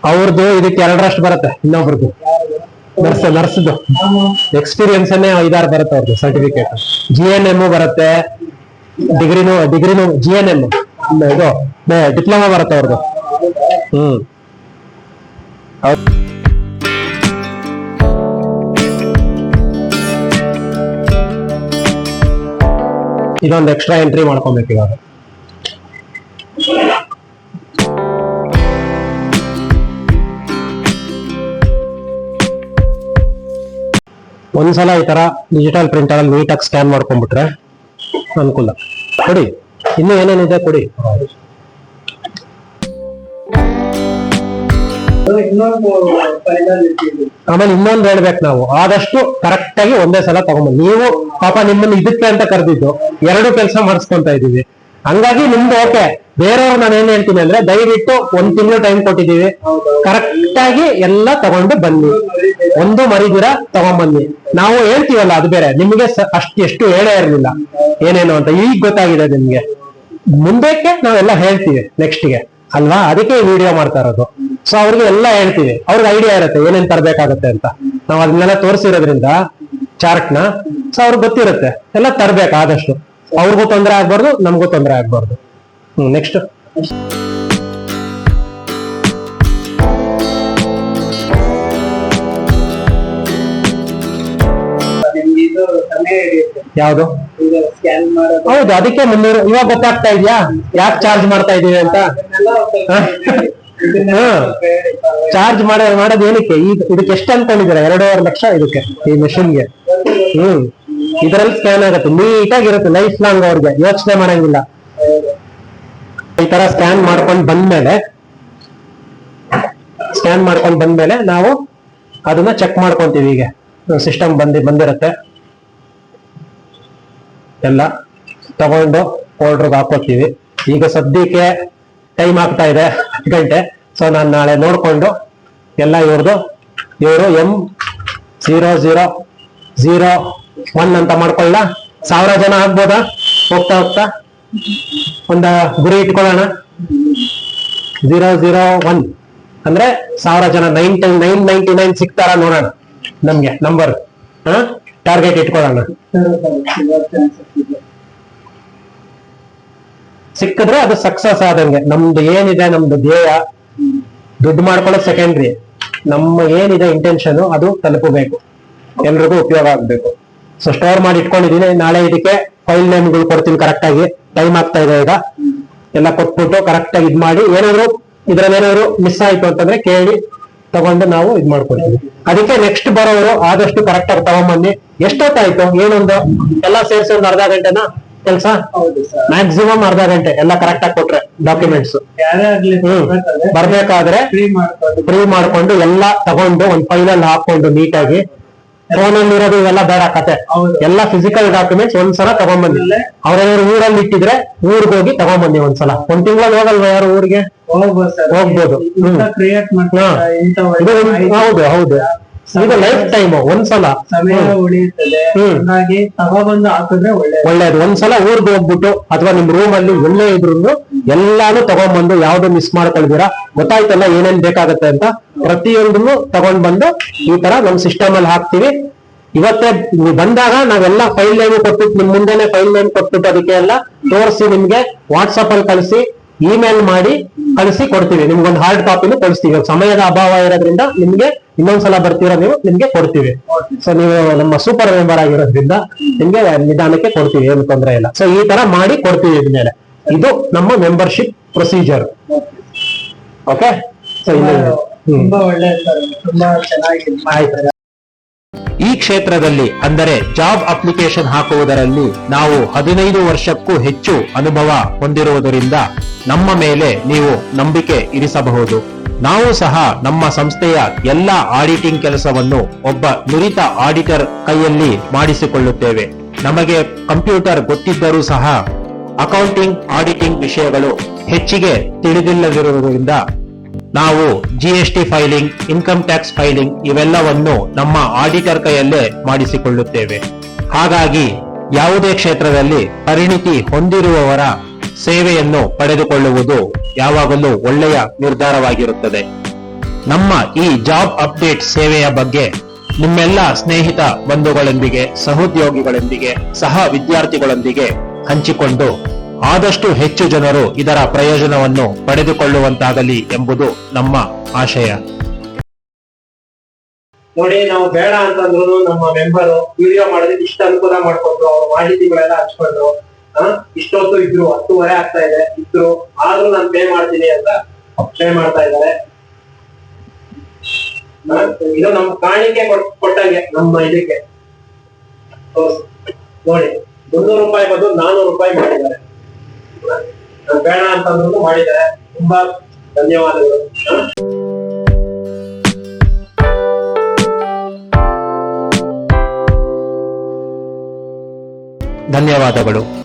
[SPEAKER 1] ಅವ್ರದ್ದು ಇದಕ್ಕೆ ಎರಡರಷ್ಟು ಬರುತ್ತೆ ಇನ್ನೊಬ್ರದ್ದು ನರ್ಸ್ ನರ್ಸ್ದು ಎಕ್ಸ್ಪೀರಿಯನ್ಸ್ ಅನ್ನೇ ಐದಾರು ಬರುತ್ತೆ ಅವ್ರದ್ದು ಸರ್ಟಿಫಿಕೇಟ್ ಜಿ ಎನ್ ಎಂ ಬರುತ್ತೆ ಡಿಗ್ರಿನು ಡಿಗ್ರಿನು ಜಿ ಎನ್ ಎಂ ಇದು ಡಿಪ್ಲೊಮಾ ಬರುತ್ತೆ ಅವ್ರದ್ದು ಹ್ಮ್. ಇದೊಂದು ಎಕ್ಸ್ಟ್ರಾ ಎಂಟ್ರಿ ಮಾಡ್ಕೊಬೇಕು ಇವಾಗ. ಒಂದ್ಸಲ ಈ ತರ ಡಿಜಿಟಲ್ ಪ್ರಿಂಟರ್ ಅಲ್ಲಿ ನೀಟಾಗಿ ಸ್ಕ್ಯಾನ್ ಮಾಡ್ಕೊಂಡ್ಬಿಟ್ರೆ ಅನುಕೂಲ. ಕೊಡಿ. ಇನ್ನು ಏನೇನಿದೆ ಕೊಡಿ. ಆಮೇಲೆ ಇನ್ನೊಂದು ಹೇಳ್ಬೇಕು ನಾವು. ಆದಷ್ಟು ಕರೆಕ್ಟ್ ಆಗಿ ಒಂದೇ ಸಲ ತಗೊಂಬಂದು ನೀವು ಪಾಪ ನಿಮ್ಮನ್ನು ಇದಕ್ಕೆ ಅಂತ ಕರೆದಿದ್ದು ಎರಡು ಕೆಲಸ ಮಾಡಿಸ್ಕೊಂತ ಇದೀವಿ. ಹಂಗಾಗಿ ನಿಮ್ದು ಓಕೆ ಬೇರೆಯವ್ರು ನಾನು ಏನ್ ಹೇಳ್ತೀನಿ ಅಂದ್ರೆ ದಯವಿಟ್ಟು ಒಂದ್ ತಿಂಗಳು ಟೈಮ್ ಕೊಟ್ಟಿದ್ದೀವಿ. ಕರೆಕ್ಟ್ ಆಗಿ ಎಲ್ಲ ತಗೊಂಡು ಬನ್ನಿ. ಒಂದು ಮರಿದಿರ ತಗೊಂಡ್ಬನ್ನಿ ನಾವು ಹೇಳ್ತೀವಲ್ಲ ಅದು ಬೇರೆ. ನಿಮ್ಗೆ ಅಷ್ಟು ಎಷ್ಟು ಹೇಳೇ ಇರಲಿಲ್ಲ. ಏನೇನು ಅಂತ ಈಗ ಗೊತ್ತಾಗಿದೆ ನಿಮ್ಗೆ. ಮುಂದಕ್ಕೆ ನಾವೆಲ್ಲ ಹೇಳ್ತೀವಿ ನೆಕ್ಸ್ಟ್ಗೆ ಅಲ್ವಾ? ಅದಕ್ಕೆ ವಿಡಿಯೋ ಮಾಡ್ತಾ ಇರೋದು. ಸೊ ಅವ್ರಿಗೆ ಎಲ್ಲ ಹೇಳ್ತೀವಿ. ಅವ್ರಿಗೆ ಐಡಿಯಾ ಇರುತ್ತೆ ಏನೇನ್ ತರಬೇಕಾಗತ್ತೆ ಅಂತ. ನಾವು ಅದನ್ನೆಲ್ಲ ತೋರಿಸಿರೋದ್ರಿಂದ ಚಾರ್ಟ್ನ. ಸೊ ಅವ್ರಿಗೆ ಗೊತ್ತಿರುತ್ತೆ. ಎಲ್ಲ ತರ್ಬೇಕು ಆದಷ್ಟು ಅವ್ರಿಗೂ ತೊಂದರೆ ಆಗ್ಬಾರ್ದು, ನಮಗೂ ತೊಂದರೆ ಆಗ್ಬಾರ್ದು. ಹ್ಮ್ ನೆಕ್ಸ್ಟ್ ಯಾವ್ದು? ಹೌದು, ಅದಕ್ಕೆ ಮುನ್ನೂರು ಇವಾಗ ಗೊತ್ತಾಗ್ತಾ ಇದ್ಯಾ? ಯಾಕೆ ಚಾರ್ಜ್ ಮಾಡ್ತಾ ಇದೀವಿ ಅಂತ. ಚಾರ್ಜ್ ಮಾಡೋದು ಮಾಡೋದು ಏನಕ್ಕೆ? ಈಗ ಇದಕ್ಕೆ ಎಷ್ಟು ಅನ್ಕೊಂಡಿದ್ದೀರಾ ಎರಡೂವರೆ ಲಕ್ಷ ಇದಕ್ಕೆ, ಈ ಗೆ. ಹ್ಮ್. ಇದ್ರಲ್ಲಿ ಸ್ಕ್ಯಾನ್ ಆಗುತ್ತೆ. ನೀಟ್ ಆಗಿರುತ್ತೆ ಲೈಫ್ ಲಾಂಗ್ ಅವ್ರಿಗೆ, ಯೋಚನೆ ಮಾಡಂಗಿಲ್ಲ. ಈ ತರ ಸ್ಕ್ಯಾನ್ ಮಾಡ್ಕೊಂಡು ಬಂದ್ಮೇಲೆ ಸ್ಕ್ಯಾನ್ ಮಾಡ್ಕೊಂಡು ಬಂದ್ಮೇಲೆ ನಾವು ಅದನ್ನ ಚೆಕ್ ಮಾಡ್ಕೊಂತೀವಿ ಈಗ. ಸಿಸ್ಟಮ್ ಬಂದಿ, ಬಂದಿರತ್ತೆ. ಎಲ್ಲ ತಗೊಂಡು ಫೋಲ್ಡರ್ಗೆ ಹಾಕೋತೀವಿ. ಈಗ ಸದ್ಯಕ್ಕೆ ಟೈಮ್ ಆಗ್ತಾ ಇದೆ ಗಂಟೆ. ಸೊ ನಾನು ನಾಳೆ ನೋಡ್ಕೊಂಡು ಎಲ್ಲ ಇವ್ರದ್ದು ಇವರು M zero zero zero one ಅಂತ ಮಾಡ್ಕೊಳ್ಳ ಸಾವಿರ ಜನ ಆಗ್ಬೋದಾ? ಹೋಗ್ತಾ ಹೋಗ್ತಾ? ಒಂದ ಗುರಿ ಇಟ್ಕೊಳ್ಳೋಣ. ಜೀರೋ ಜೀರೋ ಒನ್ ಅಂದ್ರೆ ಸಾವಿರ ಜನ ನೈನ್ ನೈನ್ ನೈನ್ಟಿ ನೈನ್ ಸಿಗ್ತಾರ ನೋಡೋಣ. ನಮ್ಗೆ ನಂಬರ್ ಟಾರ್ಗೆಟ್ ಇಟ್ಕೊಳ್ಳೋಣ. ಸಿಕ್ಕಿದ್ರೆ ಅದು ಸಕ್ಸಸ್ ಆದಂಗೆ. ನಮ್ದು ಏನಿದೆ, ನಮ್ದು ಧ್ಯೇಯ. ದುಡ್ಡು ಮಾಡ್ಕೊಳ್ಳೋ ಸೆಕೆಂಡ್ರಿ ನಮ್ಮ ಏನಿದೆ ಇಂಟೆನ್ಷನ್ ಅದು ತಲುಪಬೇಕು. ಎಲ್ರಿಗೂ ಉಪಯೋಗ ಆಗ್ಬೇಕು. ಸೊ ಸ್ಟೋರ್ ಮಾಡಿ ಇಟ್ಕೊಂಡಿದೀನಿ ನಾಳೆ ಇದಕ್ಕೆ ಫೈಲ್ ನೇಮ್ಗಳು ಕೊಡ್ತೀನಿ ಕರೆಕ್ಟ್ ಆಗಿ. ಟೈಮ್ ಆಗ್ತಾ ಇದೆ ಈಗ. ಎಲ್ಲ ಕೊಟ್ಬಿಟ್ಟು ಕರೆಕ್ಟ್ ಆಗಿ ಇದ್ ಮಾಡಿ. ಏನಾದ್ರು ಇದ್ರಲ್ಲಿ ಏನಾದ್ರು ಮಿಸ್ ಆಯ್ತು ಅಂತಂದ್ರೆ ಕೇಳಿ ತಗೊಂಡು ನಾವು ಇದ್ ಮಾಡ್ಕೊಡ್ತೀವಿ. ಅದಕ್ಕೆ ನೆಕ್ಸ್ಟ್ ಬರೋರು ಆದಷ್ಟು ಕರೆಕ್ಟ್ ಆಗಿ ತಗೊಂಬನ್ನಿ. ಎಷ್ಟೊತ್ತಾಯ್ತು? ಏನೊಂದು? ಎಲ್ಲ ಸೇರಿಸಿ ಒಂದು ಅರ್ಧ ಗಂಟೆನಾ? ಕೆಲಸ? ಮ್ಯಾಕ್ಸಿಮಮ್ ಅರ್ಧ ಗಂಟೆ. ಎಲ್ಲ ಕರೆಕ್ಟ್ ಆಗಿ ಕೊಟ್ರೆ ಡಾಕ್ಯುಮೆಂಟ್ಸ್
[SPEAKER 3] ಬರ್ಬೇಕಾದ್ರೆ
[SPEAKER 1] ಬರ್ಬೇಕಾದ್ರೆ
[SPEAKER 3] ಫ್ರೀ ಮಾಡ್ಕೊಂಡು.
[SPEAKER 1] ಫ್ರೀ ಮಾಡ್ಕೊಂಡು ಎಲ್ಲ ತಗೊಂಡು ಒಂದ್ ಫೈಲ್ ಅಲ್ಲಿ ಹಾಕೊಂಡು ನೀಟಾಗಿ ಫೋನ್ ಅಲ್ಲಿ ಇರೋದು ಇವೆಲ್ಲ ಬೇಡ ಕತೆ. ಎಲ್ಲ ಫಿಸಿಕಲ್ ಡಾಕ್ಯುಮೆಂಟ್ಸ್ ಒಂದ್ಸಲ
[SPEAKER 3] ಇಲ್ಲೇ
[SPEAKER 1] ಅವ್ರೇನಾದ್ರು ಊರಲ್ಲಿ ಇಟ್ಟಿದ್ರೆ ಊರಿಗೆ ಹೋಗಿ ತಗೊಂಬನ್ನಿ ಒಂದ್ಸಲ. ಒಂದ್ ತಿಂಗಳಲ್ಲಿ ಹೋಗಲ್ವಾ ಯಾರು ಊರಿಗೆ?
[SPEAKER 3] ಹೋಗ್ಬೋದು
[SPEAKER 1] ಹೌದು ಹೌದು. ಇದು ಲೈಫ್ ಟೈಮ್ ಒಂದ್ಸಲ ಒಳ್ಳೇದು. ಒಂದ್ಸಲ ಊರ್ಗ್ ಹೋಗ್ಬಿಟ್ಟು ಅಥವಾ ನಿಮ್ ರೂಮ್ ಅಲ್ಲಿ ಒಳ್ಳೆ ಇದ್ರು ಎಲ್ಲಾನು ತಗೊಂಡ್ಬಂದು ಯಾವ್ದು ಮಿಸ್ ಮಾಡ್ಕೊಳ್ದಿರಾ, ಗೊತ್ತಾಯ್ತಲ್ಲ ಏನೇನ್ ಬೇಕಾಗತ್ತೆ ಅಂತ ಪ್ರತಿಯೊಂದನ್ನು ತಗೊಂಡ್ ಬಂದು ಈ ತರ ನಮ್ ಸಿಸ್ಟಮ್ ಅಲ್ಲಿ ಹಾಕ್ತಿವಿ. ಇವತ್ತೇ ನೀವು ಬಂದಾಗ ನಾವೆಲ್ಲ ಫೈಲ್ ನೇಮ್ ಕೊಟ್ಬಿಟ್ಟು ನಿಮ್ ಮುಂದೆನೆ ಫೈಲ್ ನೇಮ್ ಕೊಟ್ಬಿಟ್ಟು ಅದಕ್ಕೆ ಎಲ್ಲ ತೋರಿಸಿ ನಿಮ್ಗೆ ವಾಟ್ಸಪ್ ಅಲ್ಲಿ ಕಳಿಸಿ ಇಮೇಲ್ ಮಾಡಿ ಕಳಿಸಿ ಕೊಡ್ತೀವಿ. ನಿಮ್ಗೊಂದು ಹಾರ್ಡ್ ಕಾಪಿನೂ ಕಳಿಸ್ತೀವಿ. ಸಮಯದ ಅಭಾವ ಇರೋದ್ರಿಂದ ನಿಮ್ಗೆ ಇನ್ನೊಂದ್ಸಲ ಬರ್ತೀರಾ ನೀವು, ನಿಮ್ಗೆ ಕೊಡ್ತೀವಿ. ಸೊ ನೀವು ನಮ್ಮ ಸೂಪರ್ ಮೆಂಬರ್ ಆಗಿರೋದ್ರಿಂದ ನಿಮ್ಗೆ ನಿಧಾನಕ್ಕೆ ಕೊಡ್ತೀವಿ, ಏನು ತೊಂದರೆ ಇಲ್ಲ. ಸೊ ಈ ತರ ಮಾಡಿ ಕೊಡ್ತೀವಿ ಇದ್ಮೇಲೆ. ಇದು ನಮ್ಮ ಮೆಂಬರ್ಶಿಪ್ ಪ್ರೊಸೀಜರ್ ಓಕೆ ಸೊ
[SPEAKER 3] ತುಂಬಾ ಒಳ್ಳೆ ಸರ್ ತುಂಬಾ ಚೆನ್ನಾಗಿ ಇದ್
[SPEAKER 2] ಈ ಕ್ಷೇತ್ರದಲ್ಲಿ ಅಂದರೆ ಜಾಬ್ ಅಪ್ಲಿಕೇಶನ್ ಹಾಕುವುದರಲ್ಲಿ ನಾವು ಹದಿನೈದು ವರ್ಷಕ್ಕೂ ಹೆಚ್ಚು ಅನುಭವ ಹೊಂದಿರುವುದರಿಂದ ನಮ್ಮ ಮೇಲೆ ನೀವು ನಂಬಿಕೆ ಇರಿಸಬಹುದು. ನಾವು ಸಹ ನಮ್ಮ ಸಂಸ್ಥೆಯ ಎಲ್ಲ ಆಡಿಟಿಂಗ್ ಕೆಲಸವನ್ನು ಒಬ್ಬ ನುರಿತ ಆಡಿಟರ್ ಕೈಯಲ್ಲಿ ಮಾಡಿಸಿಕೊಳ್ಳುತ್ತೇವೆ. ನಮಗೆ ಕಂಪ್ಯೂಟರ್ ಗೊತ್ತಿದ್ದರೂ ಸಹ ಅಕೌಂಟಿಂಗ್, ಆಡಿಟಿಂಗ್ ವಿಷಯಗಳು ಹೆಚ್ಚಿಗೆ ತಿಳಿದಿಲ್ಲದಿರುವುದರಿಂದ ನಾವು GST filing income tax filing ಇವೆಲ್ಲವನ್ನು ನಮ್ಮ ಆಡಿಟರ್ ಕೈಯಲ್ಲೇ ಮಾಡಿಸಿಕೊಳ್ಳುತ್ತೇವೆ. ಹಾಗಾಗಿ ಯಾವುದೇ ಕ್ಷೇತ್ರದಲ್ಲಿ ಪರಿಣಿತಿ ಹೊಂದಿರುವವರ ಸೇವೆಯನ್ನು ಪಡೆದುಕೊಳ್ಳುವುದು ಯಾವಾಗಲೂ ಒಳ್ಳೆಯ ನಿರ್ಧಾರವಾಗಿರುತ್ತದೆ. ನಮ್ಮ ಈ ಜಾಬ್ ಅಪ್ಡೇಟ್ ಸೇವೆಯ ಬಗ್ಗೆ ನಿಮ್ಮೆಲ್ಲ ಸ್ನೇಹಿತ ಬಂಧುಗಳೊಂದಿಗೆ, ಸಹೋದ್ಯೋಗಿಗಳೊಂದಿಗೆ, ಸಹ ವಿದ್ಯಾರ್ಥಿಗಳೊಂದಿಗೆ ಹಂಚಿಕೊಂಡು ಆದಷ್ಟು ಹೆಚ್ಚು ಜನರು ಇದರ ಪ್ರಯೋಜನವನ್ನು ಪಡೆದುಕೊಳ್ಳುವಂತಾಗಲಿ ಎಂಬುದು ನಮ್ಮ ಆಶಯ.
[SPEAKER 1] ನೋಡಿ, ನಾವು ಬೇಡ ಅಂತಂದ್ರು ನಮ್ಮ ಮೆಂಬರು ವಿಡಿಯೋ ಮಾಡೋದಕ್ಕೆ ಇಷ್ಟ ಅನುಕೂಲ ಮಾಡ್ಕೊಟ್ರು, ಅವ್ರ ಮಾಹಿತಿಗಳೆಲ್ಲ ಹಚ್ಕೊಂಡ್ರು ಇಷ್ಟೊತ್ತು ಇದ್ರು, ಹತ್ತುವರೆ ಆಗ್ತಾ ಇದೆ, ಇದ್ರು, ಆದ್ರೂ ನಾನು ಪೇ ಮಾಡ್ತೀನಿ ಅಂತ ಪೇ ಮಾಡ್ತಾ ಇದ್ದಾರೆ. ಇದು ನಮ್ ಕಾಣಿಕೆ ಕೊಟ್ಟಾಗೆ, ನಮ್ಮ ಇದಕ್ಕೆ. ನೋಡಿ. ಮುನ್ನೂರು ರೂಪಾಯಿ ಬದಲು ನಾನೂರು ರೂಪಾಯಿ ಮಾಡಿದ್ದಾರೆ. ಬೇಡ ಅಂತಂದ್ರು ಮಾಡಿದ್ದಾರೆ. ತುಂಬಾ ಧನ್ಯವಾದಗಳು.
[SPEAKER 2] ಧನ್ಯವಾದಗಳು.